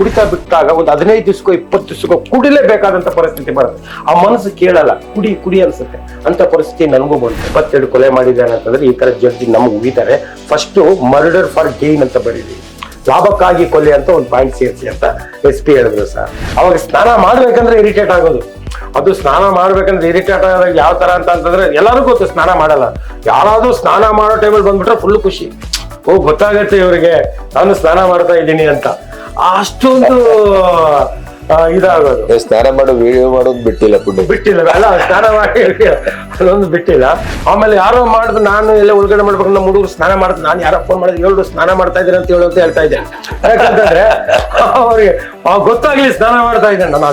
ಕುಡಿತಾ ಬಿಟ್ಟಾಗ ಒಂದು ಹದಿನೈದು ದಿವಸಕ್ಕೋ, ಇಪ್ಪತ್ತು ದಿವಸಕ್ಕೋ ಕುಡಿಲೇಬೇಕಾದಂತ ಪರಿಸ್ಥಿತಿ ಬರುತ್ತೆ. ಆ ಮನಸ್ಸು ಕೇಳಲ್ಲ, ಕುಡಿ ಕುಡಿ ಅನ್ಸುತ್ತೆ. ಅಂತ ಪರಿಸ್ಥಿತಿ ನನಗೂ ಬಂತು. ಇಪ್ಪತ್ತೆರಡು ಕೊಲೆ ಮಾಡಿದ್ದಾನೆ ಅಂತಂದ್ರೆ ಈ ತರ ಜಡ್ಜಿ ನಮ್ಗೆ ಉಗಿತಾರೆ. ಫಸ್ಟ್ ಮರ್ಡರ್ ಫಾರ್ ಗೇನ್ ಅಂತ ಬರೀರಿ. ಲಾಭಕ್ಕಾಗಿ ಕೊಲೆ ಅಂತ ಒಂದು ಪಾಯಿಂಟ್ ಸೇರಿಸಿ ಅಂತ ಎಸ್ ಪಿ ಹೇಳಿದ್ರು ಸರ್. ಅವಾಗ ಸ್ನಾನ ಮಾಡ್ಬೇಕಂದ್ರೆ ಇರಿಟೇಟ್ ಆಗೋದು. ಅದು ಸ್ನಾನ ಮಾಡ್ಬೇಕಂದ್ರೆ ಇರಿಟೇಟ್ ಆದಾಗ ಯಾವ ತರ ಅಂತ ಅಂತಂದ್ರೆ ಎಲ್ಲರೂ ಗೊತ್ತು ಸ್ನಾನ ಮಾಡಲ್ಲ. ಯಾರಾದ್ರೂ ಸ್ನಾನ ಮಾಡೋ ಟೈಮಲ್ಲಿ ಬಂದ್ಬಿಟ್ರೆ ಫುಲ್ ಖುಷಿ. ಓ, ಗೊತ್ತಾಗತ್ತೆ ಇವರಿಗೆ. ನಾನು ಸ್ನಾನ ಮಾಡ್ತಾ ಇದ್ದೀನಿ ಅಂತ. ಅಷ್ಟೊಂದು ಇದಾಗೋದು. ಸ್ನಾನ ಮಾಡೋ ವಿಡಿಯೋ ಮಾಡೋದು ಬಿಟ್ಟಿಲ್ಲ ಪುಣ್ಯ. ಬಿಟ್ಟಿಲ್ಲ ಅಲ್ಲ ಸ್ನಾನ ಮಾಡಿ ಅದೊಂದು ಬಿಟ್ಟಿಲ್ಲ. ಆಮೇಲೆ ಯಾರೋ ಮಾಡಿದ್ರು ನಾನು ಎಲ್ಲ ಒಳಗಡೆ ಮಾಡ್ಬೇಕು ನಮ್ಮ ಹುಡುಗರು ಸ್ನಾನ ಮಾಡ್ತಾರೆ ನಾನು ಯಾರೋ ಫೋನ್ ಮಾಡಿದ್ರು ಹೇಳು ಸ್ನಾನ ಮಾಡ್ತಾ ಇದ್ದೀನಿ ಅಂತ ಹೇಳೋದು ಹೇಳ್ತಾ ಇದ್ದೆ. ಯಾಕಂತಂದ್ರೆ ಅವ್ರಿಗೆ ಗೊತ್ತಾಗ್ಲಿ ಸ್ನಾನ ಮಾಡ್ತಾ ಇದ್ದೆ ನಾನು.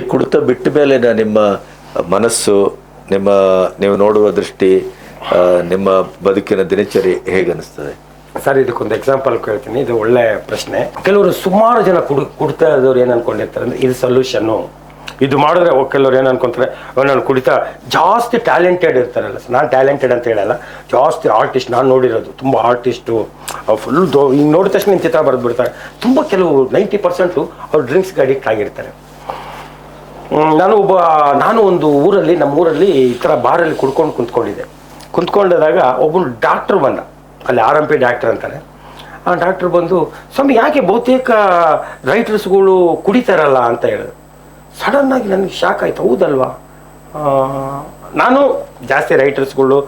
ಕುಡಿತ ಬಿಟ್ಟ ಮೇಲೆ ನಿಮ್ಮ ಮನಸ್ಸು ನಿಮ್ಮ ನೀವು ನೋಡುವ ದೃಷ್ಟಿ ನಿಮ್ಮ ಬದುಕಿನ ದಿನಚರಿ ಹೇಗೆ ಅನಿಸ್ತದೆ? ಸರ್ ಇದಕ್ಕೊಂದು ಎಕ್ಸಾಂಪಲ್ ಕೇಳ್ತೀನಿ. ಇದು ಒಳ್ಳೆ ಪ್ರಶ್ನೆ. ಕೆಲವರು ಸುಮಾರು ಜನ ಕುಡು ಕುಡ್ತಾ ಇದ್ದವ್ರು ಏನ್ ಅನ್ಕೊಂಡಿರ್ತಾರೆ ಅಂದ್ರೆ ಇದು ಸೊಲ್ಯೂಷನ್ನು ಇದು ಮಾಡಿದ್ರೆ ಕೆಲವ್ರು ಏನ್ ಅನ್ಕೊಂತಾರೆ? "ಓ, ನಾನು ಕುಡಿತಾ ಜಾಸ್ತಿ ಟ್ಯಾಲೆಂಟೆಡ್ ಇರ್ತಾರಲ್ಲ ನಾನು ಟ್ಯಾಲೆಂಟೆಡ್ ಅಂತ ಹೇಳಲ್ಲ. ಜಾಸ್ತಿ ಆರ್ಟಿಸ್ಟ್ ನಾನು ನೋಡಿರೋದು. ತುಂಬ ಆರ್ಟಿಸ್ಟು ಫುಲ್ ದೊ ನೋಡಿದ ತಕ್ಷಣ ಚಿತ್ರ ಬರೆದು ಬಿಡ್ತಾರೆ ತುಂಬ ಕೆಲವು ನೈಂಟಿ ಪರ್ಸೆಂಟು ಅವ್ರು ಡ್ರಿಂಕ್ಸ್ಗೆ ಅಡಿಕ್ಟ್ ಆಗಿರ್ತಾರೆ. ನಾನು ಒಬ್ಬ, ನಾನು ಒಂದು ಊರಲ್ಲಿ, ನಮ್ಮ ಊರಲ್ಲಿ ಈ ಥರ ಬಾರಲ್ಲಿ ಕುಡ್ಕೊಂಡು ಕುಂತ್ಕೊಂಡಿದ್ದೆ. ಕುಂತ್ಕೊಂಡಿದಾಗ ಒಬ್ಬನು ಡಾಕ್ಟ್ರ್ ಬಂದ. ಅಲ್ಲಿ ಆರ್ ಎಂ ಪಿ ಡಾಕ್ಟರ್ ಅಂತಾರೆ ಆ ಡಾಕ್ಟ್ರ್ ಬಂದು, ಸ್ವಾಮಿ, ಯಾಕೆ ಬಹುತೇಕ ರೈಟರ್ಸ್ಗಳು ಕುಡಿತಾರಲ್ಲ? ಅಂತ ಹೇಳಿದ್ರು. ಆಗಿ ನನಗೆ ಶಾಕ್ ಆಯ್ತು. ಹೌದಲ್ವಾ? ನಾನು ಜಾಸ್ತಿ ರೈಟರ್ಸ್ಗಳು,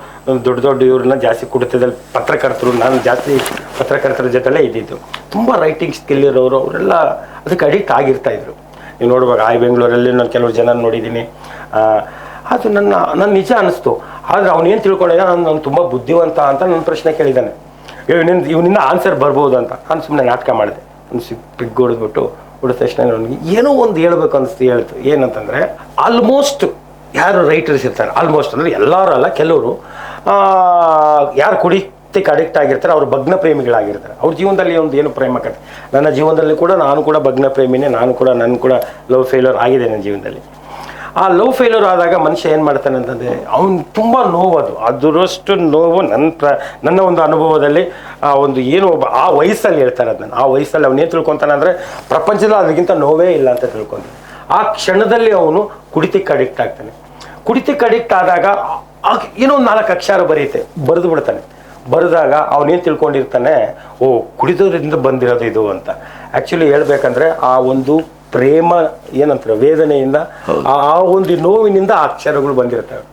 ದೊಡ್ಡ ದೊಡ್ಡ ಇವ್ರನ್ನ ಜಾಸ್ತಿ ಕುಡಿತದಲ್ಲಿ ಪತ್ರಕರ್ತರು, ನಾನು ಜಾಸ್ತಿ ಪತ್ರಕರ್ತರ ಜೊತೆಲೇ ಇದ್ದಿದ್ದು. ತುಂಬ ರೈಟಿಂಗ್ ಸ್ಕಿಲ್ ಇರೋರು, ಅವರೆಲ್ಲ ಅದಕ್ಕೆ ಅಡಿಕ್ಟ್ ಆಗಿರ್ತಾ ಇದ್ರು. ನೀವು ನೋಡುವಾಗ ಆಯ್, ಬೆಂಗಳೂರಲ್ಲಿ ನಾನು ಕೆಲವರು ಜನ ನೋಡಿದ್ದೀನಿ. ಅದು ನನ್ನ ನನ್ನ ನಿಜ ಅನಿಸ್ತು. ಆದರೆ ಅವನೇನು ತಿಳ್ಕೊಂಡಿದ್ದ ನಾನು ನಾನು ತುಂಬ ಬುದ್ಧಿವಂತ ಅಂತ ನನ್ನ ಪ್ರಶ್ನೆ ಕೇಳಿದ್ದಾನೆ. ಇವನಿಂದ ಇವನಿಂದ ಆನ್ಸರ್ ಬರ್ಬೋದು ಅಂತ. ನಾನು ಸುಮ್ಮನೆ ನಾಟಕ ಮಾಡಿದೆ. ಒಂದು ಸಿಕ್ ಪಿಗ್ ಹೊಡೆದ್ಬಿಟ್ಟು ಹೊಡೆದ ತಕ್ಷಣ ನನಗೆ ಏನೋ ಒಂದು ಹೇಳ್ಬೇಕು ಅನಿಸ್ತು, ಹೇಳ್ತು. ಏನಂತಂದರೆ ಆಲ್ಮೋಸ್ಟ್ ಯಾರು ರೈಟರ್ಸ್ ಇರ್ತಾರೆ ಆಲ್ಮೋಸ್ಟ್ ಅಂದರೆ ಎಲ್ಲರೂ ಅಲ್ಲ, ಕೆಲವರು ಯಾರು ಕುಡಿತಕ್ಕೆ ಅಡಿಕ್ಟ್ ಆಗಿರ್ತಾರೆ, ಅವ್ರು ಭಗ್ನ ಪ್ರೇಮಿಗಳಾಗಿರ್ತಾರೆ ಅವ್ರ ಜೀವನದಲ್ಲಿ ಒಂದು ಏನು ಪ್ರೇಮ ಕಥೆ? ನನ್ನ ಜೀವನದಲ್ಲಿ ಕೂಡ ನಾನು ಕೂಡ ಭಗ್ನ ಪ್ರೇಮಿನೇ ನಾನು ಕೂಡ ನನ್ನ ಕೂಡ ಲವ್ ಫೇಲ್ಯೂರ್ ಆಗಿದೆ ನನ್ನ ಜೀವನದಲ್ಲಿ. ಆ ಲವ್ ಫೇಲ್ಯೂರ್ ಆದಾಗ ಮನುಷ್ಯ ಏನು ಮಾಡ್ತಾನೆ ಅಂತಂದರೆ, ಅವ್ನು ತುಂಬ ನೋವದು ಅದರಷ್ಟು ನೋವು ನನ್ನ ಪ್ರ, ನನ್ನ ಒಂದು ಅನುಭವದಲ್ಲಿ, ಆ ಒಂದು ಏನು ಒಬ್ಬ, ಆ ವಯಸ್ಸಲ್ಲಿ ಹೇಳ್ತಾರೆ ಅದನ್ನು. ಆ ವಯಸ್ಸಲ್ಲಿ ಅವನೇನು ತಿಳ್ಕೊತಾನೆ ಅಂದರೆ, ಪ್ರಪಂಚದಲ್ಲಿ ಅದಕ್ಕಿಂತ ನೋವೇ ಇಲ್ಲ ಅಂತ ತಿಳ್ಕೊತಾನೆ. ಆ ಕ್ಷಣದಲ್ಲಿ ಅವನು ಕುಡಿತಕ್ಕೆ ಅಡಿಕ್ಟ್ ಆಗ್ತಾನೆ. ಕುಡಿತಕ್ಕೆ ಅಡಿಕ್ಟ್ ಆದಾಗ ಏನೋ ಒಂದು ನಾಲ್ಕು ಅಕ್ಷರ ಬರೆಯುತ್ತೆ, ಬರೆದು ಬಿಡ್ತಾನೆ. ಬರೆದಾಗ ಅವನೇನು ತಿಳ್ಕೊಂಡಿರ್ತಾನೆ ಓ ಕುಡಿದೋದ್ರಿಂದ ಬಂದಿರೋದು ಇದು ಅಂತ. ಆ್ಯಕ್ಚುಲಿ ಹೇಳ್ಬೇಕಂದ್ರೆ ಆ ಒಂದು ಪ್ರೇಮ ಏನಂತಾರೆ ವೇದನೆಯಿಂದ ಆ ಒಂದು ನೋವಿನಿಂದ ಆ ಅಕ್ಷರಗಳು ಬಂದಿರ್ತವೆ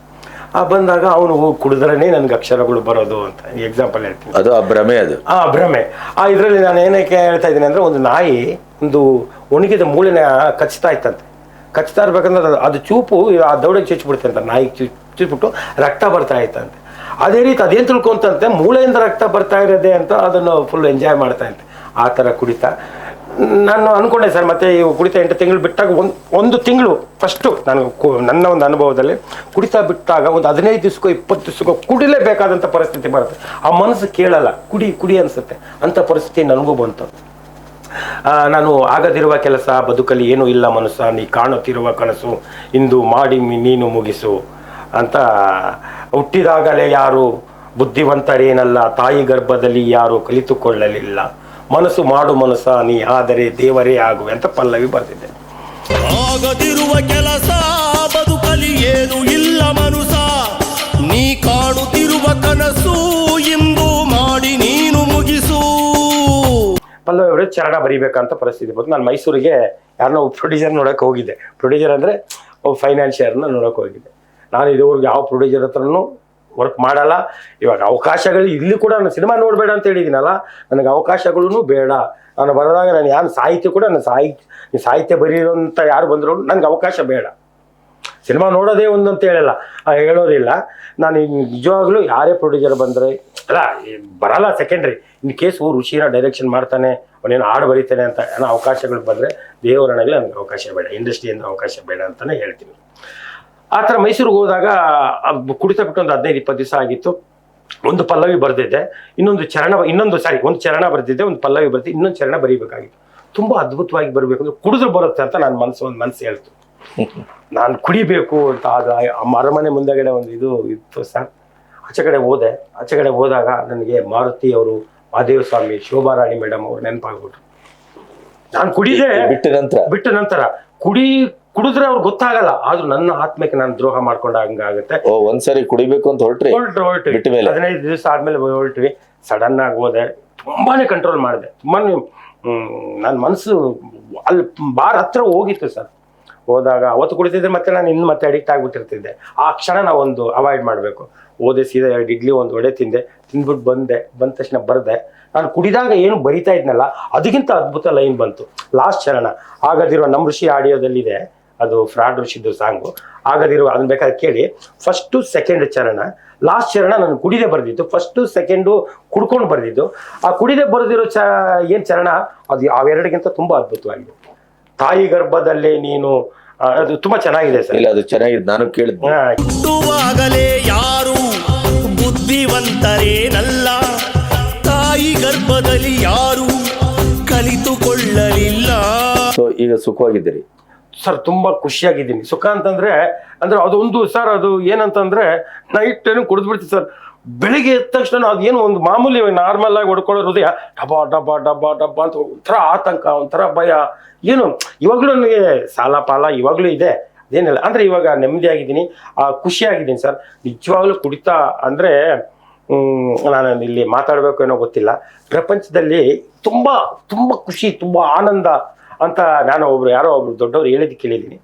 ಆ ಬಂದಾಗ ಅವನು ಕುಡಿದ್ರೇ ನನಗೆ ಅಕ್ಷರಗಳು ಬರೋದು ಅಂತ. ಎಕ್ಸಾಂಪಲ್ ಹೇಳ್ತೀನಿ. ಅದು ಆ ಭ್ರಮೆ ಅದು. ಆ ಭ್ರಮೆ. ಆ ಇದರಲ್ಲಿ ನಾನು ಏನಕ್ಕೆ ಹೇಳ್ತಾ ಇದ್ದೀನಿ ಅಂದರೆ ಒಂದು ನಾಯಿ ಒಂದು ಒಣಗಿದ ಮೂಳೆನ ಕಚ್ತಾ ಇತ್ತಂತೆ. ಕಚ್ತಾ ಇರ್ಬೇಕಂದ್ರೆ ಅದು- ಚೂಪು ಆ ದೌಡೆ ಚುಚ್ಚಿಬಿಡುತ್ತೆ ನಾಯಿ ಚುಚ್ಚಿಬಿಟ್ಟು ಚುಚ್ಬಿಟ್ಟು ರಕ್ತ ಬರ್ತಾ ಇತ್ತಂತೆ. ಅದೇ ರೀತಿ ಅದೇನು ತಿಳ್ಕೊಂತಂತೆ, ಮೂಳೆಯಿಂದ ರಕ್ತ ಬರ್ತಾ ಇರೋದೆ ಅಂತ ಅದನ್ನು ಫುಲ್ ಎಂಜಾಯ್ ಮಾಡ್ತಾ ಇದ್ದೆ. ಆ ಥರ ಕುಡಿತಾ. ನಾನು ಅನ್ಕೊಂಡೆ ಸರ್, ಮತ್ತೆ ಈ ಕುಡಿತ ಎಂಟು ತಿಂಗಳು ಬಿಟ್ಟಾಗ ಒಂದು ಒಂದು ತಿಂಗಳು ಫಸ್ಟು ನಾನು ನನ್ನ ಒಂದು ಅನುಭವದಲ್ಲಿ ಕುಡಿತಾ ಬಿಟ್ಟಾಗ ಒಂದು ಹದಿನೈದು ದಿವಸಕ್ಕೋ ಇಪ್ಪತ್ತು ದಿವಸಕ್ಕೋ ಕುಡಿಲೇಬೇಕಾದಂಥ ಪರಿಸ್ಥಿತಿ ಬರುತ್ತೆ. ಆ ಮನಸ್ಸು ಕೇಳಲ್ಲ, ಕುಡಿ ಕುಡಿ ಅನಿಸುತ್ತೆ. ಅಂಥ ಪರಿಸ್ಥಿತಿ ನನಗೂ ಬಂತು. ನಾನು ಆಗದಿರುವ ಕೆಲಸ, ಬದುಕಲ್ಲಿ ಏನೂ ಇಲ್ಲ ಮನಸ್ಸ, ನೀ ಕಾಣುತ್ತಿರುವ ಕನಸು, ಇಂದು ಮಾಡಿ ನೀನು ಮುಗಿಸು. ಅಂತ ಹುಟ್ಟಿದಾಗಲೇ ಯಾರು ಬುದ್ಧಿವಂತರೇನಲ್ಲ ತಾಯಿ ಗರ್ಭದಲ್ಲಿ ಯಾರು ಕಲಿತುಕೊಳ್ಳಲಿಲ್ಲ. ಮನಸ್ಸು ಮಾಡು ಮನಸ್ಸ ನೀ ಆದರೆ ದೇವರೇ ಆಗುವೆ ಅಂತ ಪಲ್ಲವಿ ಬರೆದಿದ್ದೆ ಆಗದಿರುವ ಕೆಲಸ ಬದುಕಲಿ ಏನು ಇಲ್ಲ ಮನುಸ ನೀ ಕಾಣುತ್ತಿರುವ ಕನಸು ಇಂದು ಮಾಡಿ ನೀನು ಮುಗಿಸು. ಪಲ್ಲವಿ ಅವರು ಚರಣ ಬರಿಬೇಕಂತ ಪರಿಸ್ಥಿತಿ ಬಂತು. ನಾನು ಮೈಸೂರಿಗೆ ಯಾರನ್ನೋ ಪ್ರೊಡ್ಯೂಸರ್ ನೋಡಕ್ಕೆ ಹೋಗಿದ್ದೆ. ಪ್ರೊಡ್ಯೂಸರ್ ಅಂದರೆ ಫೈನಾನ್ಶಿಯರ್ನ ಫೈನಾನ್ಷಿಯರ್ನ ನೋಡಕ್ಕೆ ಹೋಗಿದ್ದೆ. ನಾನು ಇದುವರೆಗೆ ಯಾವ ಪ್ರೊಡ್ಯೂಸರ್ ಹತ್ರನೂ ವರ್ಕ್ ಮಾಡಲ್ಲ. ಇವಾಗ ಅವಕಾಶಗಳು ಇಲ್ಲಿ ಕೂಡ ನಾನು ಸಿನಿಮಾ ನೋಡಬೇಡ ಅಂತ ಹೇಳಿದ್ದೀನಲ್ಲ ನನಗೆ ಅವಕಾಶಗಳೂ ಬೇಡ. ನಾನು ಬರೆದಾಗ ನಾನು ಯಾರು ಸಾಹಿತ್ಯ ಕೂಡ ನಾನು ಸಾಹಿತ್ಯ ಸಾಹಿತ್ಯ ಬರೆಯೋಂಥ ಯಾರು ಬಂದರೂ ನನಗೆ ಅವಕಾಶ ಬೇಡ. ಸಿನಿಮಾ ನೋಡೋದೇ ಒಂದು ಅಂತ ಹೇಳಲ್ಲ. ಹೇಳೋದಿಲ್ಲ. ನಾನು ನಿಜವಾಗ್ಲೂ ಯಾರೇ ಪ್ರೊಡ್ಯೂಸರ್ ಬಂದರೆ, ಅಲ್ಲ ಬರಲ್ಲ ಸೆಕೆಂಡ್ರಿ ಇನ್ ಕೇಸ್ ಊರು ರುಚಿನ ಡೈರೆಕ್ಷನ್ ಮಾಡ್ತಾನೆ, ಅವನೇನು ಹಾಡು ಬರೀತಾನೆ ಅಂತ ಏನೋ ಅವಕಾಶಗಳು ಬಂದರೆ ದೇವರಣೆಗೆ ನನಗೆ ಅವಕಾಶ ಬೇಡ. ಇಂಡಸ್ಟ್ರಿಯಿಂದ ಅವಕಾಶ ಬೇಡ ಅಂತಲೇ ಹೇಳ್ತೀನಿ. ಆ ಥರ ಮೈಸೂರಿಗೆ ಹೋದಾಗ ಕುಡಿತಾ ಬಿಟ್ಟು ಒಂದು ಹದಿನೈದು ಇಪ್ಪತ್ತು ದಿವಸ ಆಗಿತ್ತು. ಒಂದು ಪಲ್ಲವಿ ಬರೆದಿದ್ದೆ ಇನ್ನೊಂದು ಚರಣ ಇನ್ನೊಂದು ಸಾರಿ ಒಂದು ಚರಣ ಬರೆದಿದ್ದೆ ಒಂದು ಪಲ್ಲವಿ ಬರ್ತಿದ್ದೆ ಇನ್ನೊಂದು ಚರಣ ಬರೀಬೇಕಾಗಿತ್ತು. ತುಂಬ ಅದ್ಭುತವಾಗಿ ಬರಬೇಕು ಅಂದ್ರೆ ಕುಡಿದ್ರೆ ಬರುತ್ತೆ ಅಂತ ನನ್ನ ಮನಸ್ಸು ಒಂದು ಮನಸ್ಸು ಹೇಳ್ತು. ನಾನು ಕುಡಿಬೇಕು ಅಂತ ಆದ ಆ ಅರಮನೆ ಮುಂದೆಗಡೆ ಒಂದು ಇದು ಇತ್ತು ಸರ್. ಆಚೆ ಕಡೆ ಹೋದೆ. ಆಚೆ ಕಡೆ ಹೋದಾಗ ನನಗೆ ಮಾರುತಿ ಅವರು ಮಹಾದೇವ ಸ್ವಾಮಿ ಶೋಭಾರಾಣಿ ಮೇಡಮ್ ಅವರು ನೆನಪಾಗ್ಬಿಟ್ರು. ನಾನು ಕುಡಿದೆ. ಬಿಟ್ಟ ನಂತರ? ಬಿಟ್ಟ ನಂತರ. ಕುಡಿ ಕುಡಿದ್ರೆ ಅವ್ರು ಗೊತ್ತಾಗಲ್ಲ. ಆದ್ರೂ ನನ್ನ ಆತ್ಮಕ್ಕೆ ನಾನು ದ್ರೋಹ ಮಾಡ್ಕೊಂಡ ಹಂಗಾಗುತ್ತೆ ಓ ಒಂದ್ಸರಿ ಕುಡಿಬೇಕು ಅಂತ ಹೊರಟ್ರಿ? ಹೊರಟ್ರು ಹೊರಟ್ವಿ. ಮೇಲೆ? ಹದಿನೈದು ದಿವಸ ಆದ್ಮೇಲೆ ಹೊರಟ್ವಿ. ಸಡನ್ ಆಗಿ ಹೋದೆ. ತುಂಬಾನೇ ಕಂಟ್ರೋಲ್ ಮಾಡಿದೆ. ತುಂಬಾನೇ ನನ್ನ ಮನಸ್ಸು ಅಲ್ಲಿ ಬಾರ್ ಹತ್ರ ಹೋಗಿತ್ತು ಸರ್. ಹೋದಾಗ ಅವತ್ತು ಕುಡಿತಿದ್ರೆ ಮತ್ತೆ ನಾನು ಇನ್ನು ಮತ್ತೆ ಅಡಿಕ್ಟ್ ಆಗ್ಬಿಟ್ಟಿರ್ತಿದ್ದೆ. ಆ ಕ್ಷಣ ನಾವು ಒಂದು ಅವಾಯ್ಡ್ ಮಾಡಬೇಕು. ಓದೆ ಸೀದಾ ಎರಡು ಇಡ್ಲಿ ಒಂದು ಒಡೆ ತಿಂದೆ. ತಿಂದ್ಬಿಟ್ಟು ಬಂದೆ. ಬಂದ ತಕ್ಷಣ ಬರೆದೆ. ನಾನು ಕುಡಿದಾಗ ಏನು ಬರಿತಾ ಇದ್ನಲ್ಲ ಅದಕ್ಕಿಂತ ಅದ್ಭುತ ಲೈನ್ ಬಂತು. ಲಾಸ್ಟ್ ಚರಣ ಆಗದಿರುವ ನಮ್ಮ ಋಷಿ ಆಡಿಯೋದಲ್ಲಿದೆ ಅದು ಫ್ರಾಡ್ ರುಚಿದ್ದು ಸಾಂಗು. ಆಗದಿರುವ ಅದನ್ನ ಬೇಕಾದ್ರೆ ಕೇಳಿ. ಫಸ್ಟು ಸೆಕೆಂಡ್ ಚರಣ. ಲಾಸ್ಟ್ ಚರಣ ನಾನು ಕುಡಿದೆ ಬರೆದಿದ್ದು ಫಸ್ಟು ಸೆಕೆಂಡು ಕುಡ್ಕೊಂಡು ಬರೆದಿದ್ದು. ಆ ಕುಡಿದೆ ಬರೆದಿರೋ ಚ ಏನು ಚರಣ? ಅದು ಅವೆರಡಿಗಿಂತ ತುಂಬ ಅದ್ಭುತವಾಗಿದೆ. ತಾಯಿ ಗರ್ಭದಲ್ಲೇ ನೀನು ಅದು ತುಂಬ ಚೆನ್ನಾಗಿದೆ ಸರ್. ಇಲ್ಲ ಅದು ಚೆನ್ನಾಗಿದೆ. ನಾನು ಕೇಳಿದ್ದೆ. ಆಗಲೇ ಹುಟ್ಟುವಾಗಲೇ ಯಾರು ಬುದ್ಧಿವಂತರೇನಲ್ಲ. ತಾಯಿ ಗರ್ಭದಲ್ಲಿ ಯಾರು ಕಲಿತುಕೊಳ್ಳಲಿಲ್ಲ. ಸೊ ಈಗ ಸುಖವಾಗಿದ್ದೀರಿ. ಸರ್, ತುಂಬಾ ಖುಷಿಯಾಗಿದ್ದೀನಿ. ಸುಖ ಅಂತಂದ್ರೆ, ಅಂದ್ರೆ ಅದೊಂದು ಸರ್, ಅದು ಏನಂತಂದರೆ ನೈಟ್ ಟೈಮ್ ಕುಡಿದ್ಬಿಡ್ತೀವಿ ಸರ್. ಬೆಳಿಗ್ಗೆ ಎದ್ದ ತಕ್ಷಣ ಅದೇನು ಒಂದು ಮಾಮೂಲಿ ನಾರ್ಮಲ್ ಆಗಿ ಹೊಡ್ಕೊಳ್ಳೋ ಹೃದಯ, ಡಬ್ಬ ಡಬ್ಬ ಅಂತ ಒಂಥರ ಆತಂಕ, ಒಂಥರ ಭಯ. ಏನು, ಇವಾಗಲೂ ನನಗೆ ಸಾಲ ಪಾಲ ಇವಾಗಲೂ ಇದೆ. ಅದೇನಿಲ್ಲ. ಅಂದ್ರೆ ಇವಾಗ ನೆಮ್ಮದಿಯಾಗಿದ್ದೀನಿ. ಆ, ಖುಷಿಯಾಗಿದ್ದೀನಿ ಸರ್. ನಿಜವಾಗ್ಲೂ ಕುಡಿತಾ ಅಂದ್ರೆ ನಾನು ಇಲ್ಲಿ ಮಾತಾಡಬೇಕು ಏನೋ ಗೊತ್ತಿಲ್ಲ. ಪ್ರಪಂಚದಲ್ಲಿ ತುಂಬಾ ತುಂಬಾ ಖುಷಿ, ತುಂಬಾ ಆನಂದ ಅಂತ ನಾನು ಒಬ್ರು ಯಾರೋ ಒಬ್ರು ದೊಡ್ಡವ್ರು ಹೇಳಿದ್ ಕೇಳಿದ್ದೀನಿ.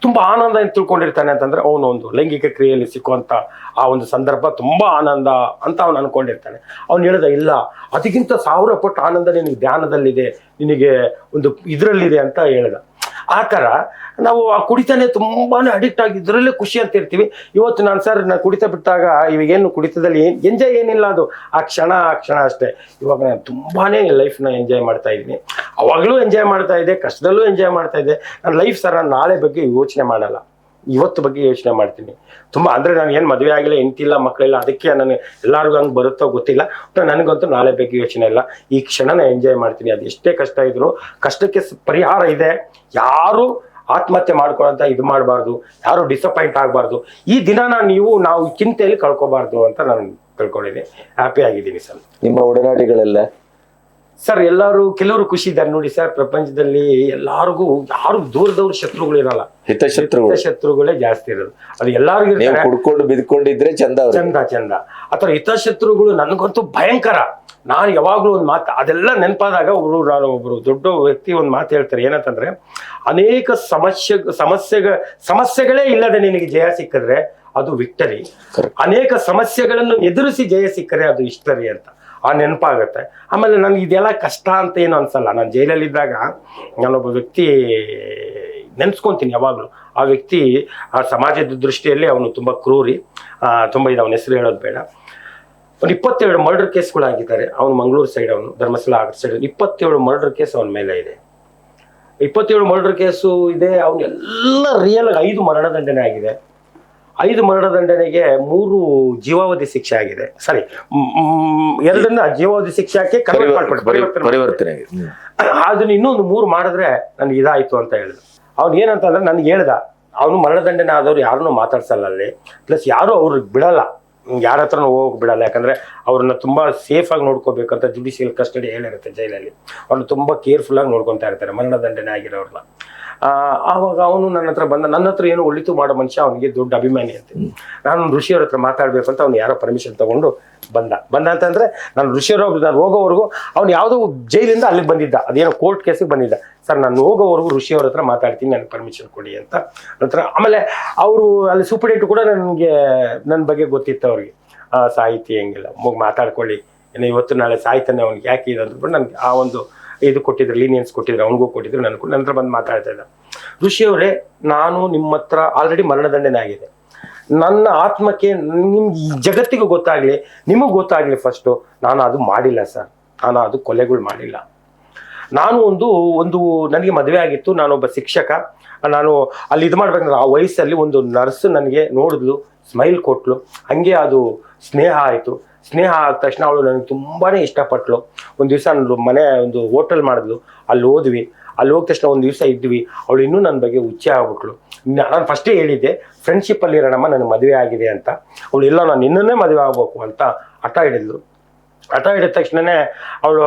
ತುಂಬಾ ಆನಂದ ಅಂತ ತಿಳ್ಕೊಂಡಿರ್ತಾನೆ ಅಂತಂದ್ರೆ, ಅವನು ಒಂದು ಲೈಂಗಿಕ ಕ್ರಿಯೆಯಲ್ಲಿ ಸಿಕ್ಕುವಂತ ಆ ಒಂದು ಸಂದರ್ಭ ತುಂಬಾ ಆನಂದ ಅಂತ ಅವನು ಅನ್ಕೊಂಡಿರ್ತಾನೆ. ಅವ್ನು ಹೇಳಿದ, ಇಲ್ಲ, ಅದಕ್ಕಿಂತ ಸಾವಿರ ಪಟ್ಟು ಆನಂದ ನಿನಗೆ ಧ್ಯಾನದಲ್ಲಿದೆ, ನಿನಗೆ ಒಂದು ಇದರಲ್ಲಿದೆ ಅಂತ ಹೇಳ್ದ. ಆ ಥರ ನಾವು ಆ ಕುಡಿತಾನೆ ತುಂಬಾನೇ ಅಡಿಕ್ಟ್ ಆಗಿ ಇದರಲ್ಲೇ ಖುಷಿ ಅಂತ ಇರ್ತೀವಿ ಇವತ್ತು ನಾನು ಸರ್ ನಾನು ಕುಡಿತ ಬಿಟ್ಟಾಗ ಇವಾಗೇನು ಕುಡಿತದಲ್ಲಿ ಎಂಜಾಯ್ ಏನಿಲ್ಲ ಅದು. ಆ ಕ್ಷಣ ಆ ಕ್ಷಣ ಅಷ್ಟೇ. ಇವಾಗ ನಾನು ತುಂಬಾನೇ ಲೈಫ್ನ ಎಂಜಾಯ್ ಮಾಡ್ತಾ ಇದ್ದೀನಿ. ಅವಾಗಲೂ ಎಂಜಾಯ್ ಮಾಡ್ತಾ ಇದ್ದೆ, ಕಷ್ಟದಲ್ಲೂ ಎಂಜಾಯ್ ಮಾಡ್ತಾ ಇದ್ದೆ. ನನ್ನ ಲೈಫ್ ಸರ್ ನಾನು ನಾಳೆ ಬಗ್ಗೆ ಯೋಚನೆ ಮಾಡಲ್ಲ. ಇವತ್ತು ಬಗ್ಗೆ ಯೋಚನೆ ಮಾಡ್ತೀನಿ. ತುಂಬಾ ಅಂದ್ರೆ ನಾನು ಏನು ಮದುವೆ ಆಗಿಲ್ಲ ಎಂತಿಲ್ಲ ಮಕ್ಕಳಿಲ್ಲ ಅದಕ್ಕೆ ನಾನು ಎಲ್ಲರಿಗೂ ಹಂಗ್ ಬರುತ್ತೋ ಗೊತ್ತಿಲ್ಲ. ನನಗಂತೂ ನಾಳೆ ಬಗ್ಗೆ ಯೋಚನೆ ಇಲ್ಲ. ಈ ಕ್ಷಣನ ಎಂಜಾಯ್ ಮಾಡ್ತೀನಿ. ಅದು ಎಷ್ಟೇ ಕಷ್ಟ ಇದ್ರು, ಕಷ್ಟಕ್ಕೆ ಪರಿಹಾರ ಇದೆ. ಯಾರು ಆತ್ಮಹತ್ಯೆ ಮಾಡ್ಕೊಳಂತ ಇದು ಮಾಡಬಾರ್ದು. ಯಾರು ಡಿಸಪಾಯಿಂಟ್ ಆಗಬಾರ್ದು. ಈ ದಿನನ ನೀವು, ನಾವು ಚಿಂತೆಯಲ್ಲಿ ಕಳ್ಕೊಬಾರ್ದು ಅಂತ ನಾನು ತಿಳ್ಕೊಂಡಿದ್ದೀನಿ. ಹ್ಯಾಪಿ ಆಗಿದ್ದೀನಿ ಸರ್. ನಿಮ್ಮ ಒಡನಾಡಿಗಳೆಲ್ಲ? ಸರ್ ಎಲ್ಲರೂ ಕೆಲವರು ಖುಷಿ ಇದ್ದಾರೆ ನೋಡಿ ಸರ್ ಪ್ರಪಂಚದಲ್ಲಿ ಎಲ್ಲಾರ್ಗೂ ಯಾರು ದೂರದವ್ರ ಶತ್ರುಗಳು ಇರಲ್ಲ. ಹಿತಶತ್ರುಗಳು. ಶತ್ರುಗಳೇ ಜಾಸ್ತಿ ಇರೋದು. ಅದು ಎಲ್ಲಾರ್ಗೂ ನೀವು ಇರ್ತಾರೆ. ಕುಡ್ಕೊಂಡು ಬಿದ್ಕೊಂಡಿದ್ರೆ ಚಂದ ಚಂದ ಚಂದ. ಅಥವಾ ಹಿತಶತ್ರುಗಳು ನನಗಂತೂ ಭಯಂಕರ. ನಾನು ಯಾವಾಗ್ಲೂ ಒಂದು ಮಾತು ಅದೆಲ್ಲ ನೆನಪಾದಾಗ ಒಬ್ರು ನಾನು ಒಬ್ರು ದೊಡ್ಡ ವ್ಯಕ್ತಿ ಒಂದು ಮಾತು ಹೇಳ್ತಾರೆ. ಏನಂತಂದ್ರೆ ಅನೇಕ ಸಮಸ್ಯೆ ಸಮಸ್ಯೆಗ ಸಮಸ್ಯೆಗಳೇ ಇಲ್ಲದೆ ನಿನಗೆ ಜಯ ಸಿಕ್ಕಿದ್ರೆ ಅದು ವಿಕ್ಟರಿ. ಅನೇಕ ಸಮಸ್ಯೆಗಳನ್ನು ಎದುರಿಸಿ ಜಯ ಸಿಕ್ಕರೆ ಅದು ಹಿಸ್ಟರಿ ಅಂತ. ಆ ನೆನಪಾಗುತ್ತೆ. ಆಮೇಲೆ ನನಗೆ ಇದೆಲ್ಲ ಕಷ್ಟ ಅಂತ ಏನು ಅನ್ಸಲ್ಲ. ನಾನು ಜೈಲಲ್ಲಿದ್ದಾಗ ನಾನೊಬ್ಬ ವ್ಯಕ್ತಿ ನೆನೆಸ್ಕೊತೀನಿ ಯಾವಾಗಲೂ. ಆ ವ್ಯಕ್ತಿ ಆ ಸಮಾಜದ ದೃಷ್ಟಿಯಲ್ಲಿ ಅವನು ತುಂಬ ಕ್ರೂರಿ. ತುಂಬ ಇದು, ಅವನ ಹೆಸರು ಹೇಳೋದು ಬೇಡ. ಒಂದು ಇಪ್ಪತ್ತೇಳು ಮರ್ಡರ್ ಕೇಸ್ಗಳಾಗಿದ್ದಾರೆ ಅವನು ಮಂಗಳೂರು ಸೈಡ್ ಅವನು, ಧರ್ಮಸ್ಥಳ ಆ ಸೈಡ್ ಇಪ್ಪತ್ತೇಳು ಮರ್ಡರ್ ಕೇಸ್ ಅವನ ಮೇಲೆ ಇದೆ. ಇಪ್ಪತ್ತೇಳು ಮರ್ಡರ್ ಕೇಸು ಇದೆ. ಅವನು ಎಲ್ಲ ರಿಯಲ್ ಐದು ಮರಣದಂಡನೆ ಆಗಿದೆ. ಐದು ಮರಣದಂಡನೆಗೆ ಮೂರು ಜೀವಾವಧಿ ಶಿಕ್ಷೆ ಆಗಿದೆ. ಸಾರಿ ಎರಡನ್ನ ಜೀವಾವಧಿ ಶಿಕ್ಷೆಗೆ ಮಾಡ್ಕೊಂಡು ಪರಿವರ್ತನೆ ಅದನ್ನ ಇನ್ನೊಂದು ಮೂರು ಮಾಡಿದ್ರೆ ನನ್ಗೆ ಇದಾಯ್ತು ಅಂತ ಹೇಳಿದ್ರು. ಅವ್ನು ಏನಂತಂದ್ರೆ ನನ್ಗೆ ಹೇಳ್ದ ಅವನು ಮರಣದಂಡನೆ ಆದವ್ರು ಯಾರನ್ನೂ ಮಾತಾಡ್ಸಲ್ಲ ಅಲ್ಲಿ. ಪ್ಲಸ್ ಯಾರು ಅವ್ರಿಗೆ ಬಿಡಲ್ಲ. ಯಾರ ಹತ್ರನೂ ಹೋಗಿ ಬಿಡಲ್ಲ. ಯಾಕಂದ್ರೆ ಅವ್ರನ್ನ ತುಂಬಾ ಸೇಫ್ ಆಗಿ ನೋಡ್ಕೋಬೇಕಂತ ಜುಡಿಷಿಯಲ್ ಕಸ್ಟಡಿ ಹೇಳಿರುತ್ತೆ ಜೈಲಲ್ಲಿ. ಅವ್ರನ್ನ ತುಂಬಾ ಕೇರ್ಫುಲ್ ಆಗಿ ನೋಡ್ಕೊಂತಾ ಇರ್ತಾರೆ ಮರಣದಂಡನೆ ಆಗಿರೋರ್ನ. ಆವಾಗ ಅವನು ನನ್ನ ಹತ್ರ ಬಂದ ನನ್ನ ಹತ್ರ ಏನು ಒಳಿತು ಮಾಡೋ ಮನುಷ್ಯ ಅವನಿಗೆ ದೊಡ್ಡ ಅಭಿಮಾನಿ ಅಂತ. ನಾನು ಋಷಿಯವ್ರ ಹತ್ರ ಮಾತಾಡ್ಬೇಕು ಅಂತ ಅವ್ನು ಯಾರೋ ಪರ್ಮಿಷನ್ ತಗೊಂಡು ಬಂದ. ಬಂದ ಅಂತಂದ್ರೆ ನಾನು ಋಷಿಯವ್ರ ನಾನು ಹೋಗೋವರೆಗೂ ಅವ್ನು ಯಾವುದೋ ಜೈಲಿಂದ ಅಲ್ಲಿಗೆ ಬಂದಿದ್ದ. ಅದೇನೋ ಕೋರ್ಟ್ ಕೇಸಿಗೆ ಬಂದಿದ್ದ. ಸರ್ ನಾನು ಹೋಗೋವರೆಗೂ ಋಷಿಯವ್ರ ಹತ್ರ ಮಾತಾಡ್ತೀನಿ ನನಗೆ ಪರ್ಮಿಷನ್ ಕೊಡಿ ಅಂತ. ನಂತರ ಆಮೇಲೆ ಅವರು ಅಲ್ಲಿ ಸೂಪರ್ಡೆಂಟ್ ಕೂಡ ನನಗೆ ನನ್ನ ಬಗ್ಗೆ ಗೊತ್ತಿತ್ತು ಅವ್ರಿಗೆ. ಆ, ಸಾಹಿತಿ ಹೆಂಗಿಲ್ಲ. ಮಗು ಮಾತಾಡ್ಕೊಳ್ಳಿ. ಇವತ್ತು ನಾಳೆ ಸಾಯ್ತಾನೆ ಅವ್ನಿಗೆ. ಯಾಕೆ ಇದು ಅಂದ್ಬಿಟ್ಟು ನನಗೆ ಆ ಒಂದು ಇದು ಕೊಟ್ಟಿದ್ರು ಲೀನಿಯನ್ಸ್ ಕೊಟ್ಟಿದ್ರು, ಅವನಿಗೂ ಕೊಟ್ಟಿದ್ರು, ನನಗೂ ನಂತರ ಬಂದು ಮಾತಾಡ್ತಾ ಇದ್ದ. ಋಷಿಯವರೇ ನಾನು ನಿಮ್ಮ ಹತ್ರ ಆಲ್ರೆಡಿ ಮರಣದಂಡನೆ ಆಗಿದೆ. ನನ್ನ ಆತ್ಮಕ್ಕೆ ನಿಮ್ಗೆ ಜಗತ್ತಿಗೂ ಗೊತ್ತಾಗ್ಲಿ, ನಿಮಗೆ ಗೊತ್ತಾಗ್ಲಿ ಫಸ್ಟು ನಾನು ಅದು ಮಾಡಿಲ್ಲ ಸರ್ ನಾನು ಅದು ಕೊಲೆಗಳು ಮಾಡಿಲ್ಲ. ನಾನು ಒಂದು ಒಂದು ನನಗೆ ಮದುವೆ ಆಗಿತ್ತು ನಾನೊಬ್ಬ ಶಿಕ್ಷಕ. ನಾನು ಅಲ್ಲಿ ಇದು ಮಾಡ್ಬೇಕಂದ್ರೆ ಆ ವಯಸ್ಸಲ್ಲಿ ಒಂದು ನರ್ಸ್ ನನಗೆ ನೋಡಿದ್ಲು ಸ್ಮೈಲ್ ಕೊಟ್ಲು. ಹಂಗೆ ಅದು ಸ್ನೇಹ ಆಯಿತು. ಸ್ನೇಹ ಆದ ತಕ್ಷಣ ಅವಳು ನನಗೆ ತುಂಬಾ ಇಷ್ಟಪಟ್ಲು. ಒಂದು ದಿವಸ ನಾನು ಮನೆ ಒಂದು ಹೋಟೆಲ್ ಮಾಡಿದ್ಲು. ಅಲ್ಲಿ ಹೋದ್ವಿ. ಅಲ್ಲಿ ಹೋದ ತಕ್ಷಣ ಒಂದು ದಿವಸ ಇದ್ವಿ. ಅವಳು ಇನ್ನೂ ನನ್ನ ಬಗ್ಗೆ ಹುಚ್ಚೆ ಆಗ್ಬಿಟ್ಲು. ನಾನು ಫಸ್ಟೇ ಹೇಳಿದ್ದೆ ಫ್ರೆಂಡ್ಶಿಪ್ಪಲ್ಲಿ ಇರೋಣಮ್ಮ ನನಗೆ ಮದುವೆ ಆಗಿದೆ ಅಂತ. ಅವಳು, ಇಲ್ಲ, ನಾನು ಇನ್ನನ್ನೇ ಮದುವೆ ಆಗಬೇಕು ಅಂತ ಹಠ ಹಿಡಿದ್ಲು. ಹಠ ಹಿಡಿದ ತಕ್ಷಣನೇ ಅವಳು,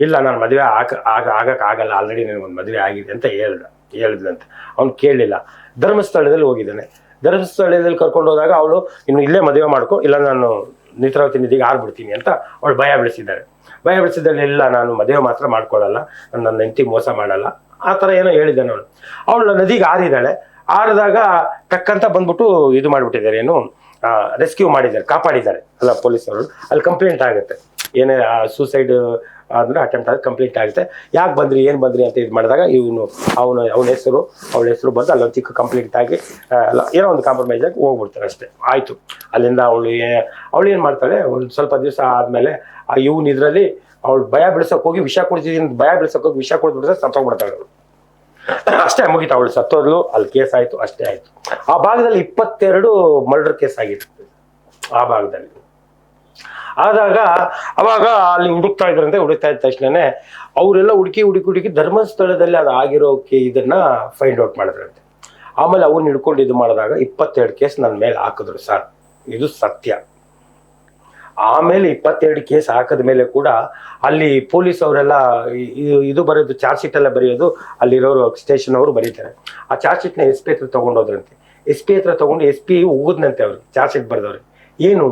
ಇಲ್ಲ, ನಾನು ಮದುವೆ ಆಗ ಆಗ ಆಗೋಕ್ಕಾಗಲ್ಲ ಆಲ್ರೆಡಿ ನನಗೊಂದು ಮದುವೆ ಆಗಿದೆ ಅಂತ ಹೇಳ್ದ, ಹೇಳಿದ್ಲಂತೆ. ಅವ್ನು ಕೇಳಲಿಲ್ಲ ಧರ್ಮಸ್ಥಳದಲ್ಲಿ ಹೋಗಿದ್ದಾನೆ. ಧರ್ಮಸ್ಥಳದಲ್ಲಿ ಕರ್ಕೊಂಡು ಹೋದಾಗ ಅವಳು, ಇನ್ನು ಇಲ್ಲೇ ಮದುವೆ ಮಾಡ್ಕೊ. ಇಲ್ಲ, ನಾನು ನೇತ್ರಾವತಿ ನದಿಗೆ ಆರ್ಬಿಡ್ತೀನಿ ಅಂತ ಅವಳು ಭಯ ಬೆಳೆಸಿದ್ದಾರೆ. ಭಯ ಬೆಳೆಸಿದಲ್ಲಿ ಇಲ್ಲ, ನಾನು ಮದುವೆ ಮಾತ್ರ ಮಾಡ್ಕೊಳ್ಳಲ್ಲ, ನಾನು ನನ್ನ ಹೆಂಡತಿ ಮೋಸ ಮಾಡಲ್ಲ. ಆ ಥರ ಏನೋ ಹೇಳಿದ್ದಾನೆ ಅವಳು. ಅವಳು ನದಿಗೆ ಆರಿದ್ದಾಳೆ ಆರಿದಾಗ ತಕ್ಕಂತ ಬಂದ್ಬಿಟ್ಟು ಇದು ಮಾಡಿಬಿಟ್ಟಿದ್ದಾರೆ, ಏನು ರೆಸ್ಕ್ಯೂ ಮಾಡಿದ್ದಾರೆ, ಕಾಪಾಡಿದ್ದಾರೆ. ಅಲ್ಲ, ಪೊಲೀಸರು, ಅಲ್ಲಿ ಕಂಪ್ಲೇಂಟ್ ಆಗುತ್ತೆ. ಏನೇ ಸೂಸೈಡ್ ಅಂದ್ರೆ ಅಟೆಂಪ್ಟ್ ಆದ್ರೆ ಕಂಪ್ಲೀಟ್ ಆಗುತ್ತೆ. ಯಾಕೆ ಬಂದ್ರಿ, ಏನು ಬಂದ್ರಿ ಅಂತ ಇದು ಮಾಡಿದಾಗ ಇವನು, ಅವನು, ಅವನ ಹೆಸರು, ಅವಳ ಹೆಸರು ಬಂದು ಅಲ್ಲೊಂದು ಚಿಕ್ಕ ಕಂಪ್ಲೀಟ್ ಆಗಿ ಏನೋ ಒಂದು ಕಾಂಪ್ರಮೈಸ್ ಆಗಿ ಹೋಗ್ಬಿಡ್ತಾರೆ ಅಷ್ಟೇ. ಆಯಿತು. ಅಲ್ಲಿಂದ ಅವಳು ಅವಳು ಏನು ಮಾಡ್ತಾಳೆ, ಒಂದು ಸ್ವಲ್ಪ ದಿವಸ ಆದಮೇಲೆ, ಆ, ಇವನ್ ಇದರಲ್ಲಿ ಅವಳು ಭಯ ಬಿಡಿಸೋಕೆ ಹೋಗಿ ವಿಷ ಕೊಡ್ತಿದ್ದೀನಿ ಭಯ ಬಿಡಿಸೋಕೆ ಹೋಗಿ ವಿಷ ಕುಡಿದ್ಬಿಟ್ರೆ ಸತ್ತೋಗ್ಬಿಡ್ತಾಳೆ ಅವಳು. ಅಷ್ಟೇ ಮುಗಿತು, ಅವಳು ಸತ್ತೋದ್ಲು, ಅಲ್ಲಿ ಕೇಸ್ ಆಯಿತು, ಅಷ್ಟೇ ಆಯಿತು. ಆ ಭಾಗದಲ್ಲಿ ಇಪ್ಪತ್ತೆರಡು ಮರ್ಡರ್ ಕೇಸ್ ಆಗಿತ್ತು. ಆ ಭಾಗದಲ್ಲಿ. ಆದಾಗ ಅವಾಗ ಅಲ್ಲಿ ಹುಡುಕ್ತಾ ಇದ್ರಂತೆ ಹುಡುಕ್ತಾ ಇದ್ದ ತಕ್ಷಣನೇ ಅವರೆಲ್ಲ ಹುಡುಕಿ ಹುಡುಕಿ ಹುಡುಕಿ ಧರ್ಮಸ್ಥಳದಲ್ಲಿ ಅದು ಆಗಿರೋಕೆ ಇದನ್ನ ಫೈಂಡ್ ಔಟ್ ಮಾಡಿದ್ರಂತೆ. ಆಮೇಲೆ ಅವನ್ನ ಹಿಡ್ಕೊಂಡು ಇದು ಮಾಡಿದಾಗ ಇಪ್ಪತ್ತೆರಡು ಕೇಸ್ ನನ್ನ ಮೇಲೆ ಹಾಕಿದ್ರು ಸರ್ ಇದು ಸತ್ಯ. ಆಮೇಲೆ ಇಪ್ಪತ್ತೆರಡು ಕೇಸ್ ಹಾಕಿದ ಮೇಲೆ ಕೂಡ ಅಲ್ಲಿ ಪೊಲೀಸ್ ಅವರೆಲ್ಲ ಇದು ಬರೆಯೋದು ಚಾರ್ಜ್ ಶೀಟ್ ಎಲ್ಲ ಬರೆಯೋದು ಅಲ್ಲಿರೋರು ಸ್ಟೇಷನ್ ಅವರು ಬರೀತಾರೆ. ಆ ಚಾರ್ಜ್ ಶೀಟ್ನ ಎಸ್ ಪಿ ಹತ್ರ ತಗೊಂಡೋದ್ರಂತೆ ಎಸ್ ಪಿ ಹತ್ರ ತಗೊಂಡು ಎಸ್ ಪಿ ಉಗಿದ್ನಂತೆ ಅವ್ರು ಚಾರ್ಜ್ ಶೀಟ್ ಬರೆದವ್ರಿಗೆ. ಏನು?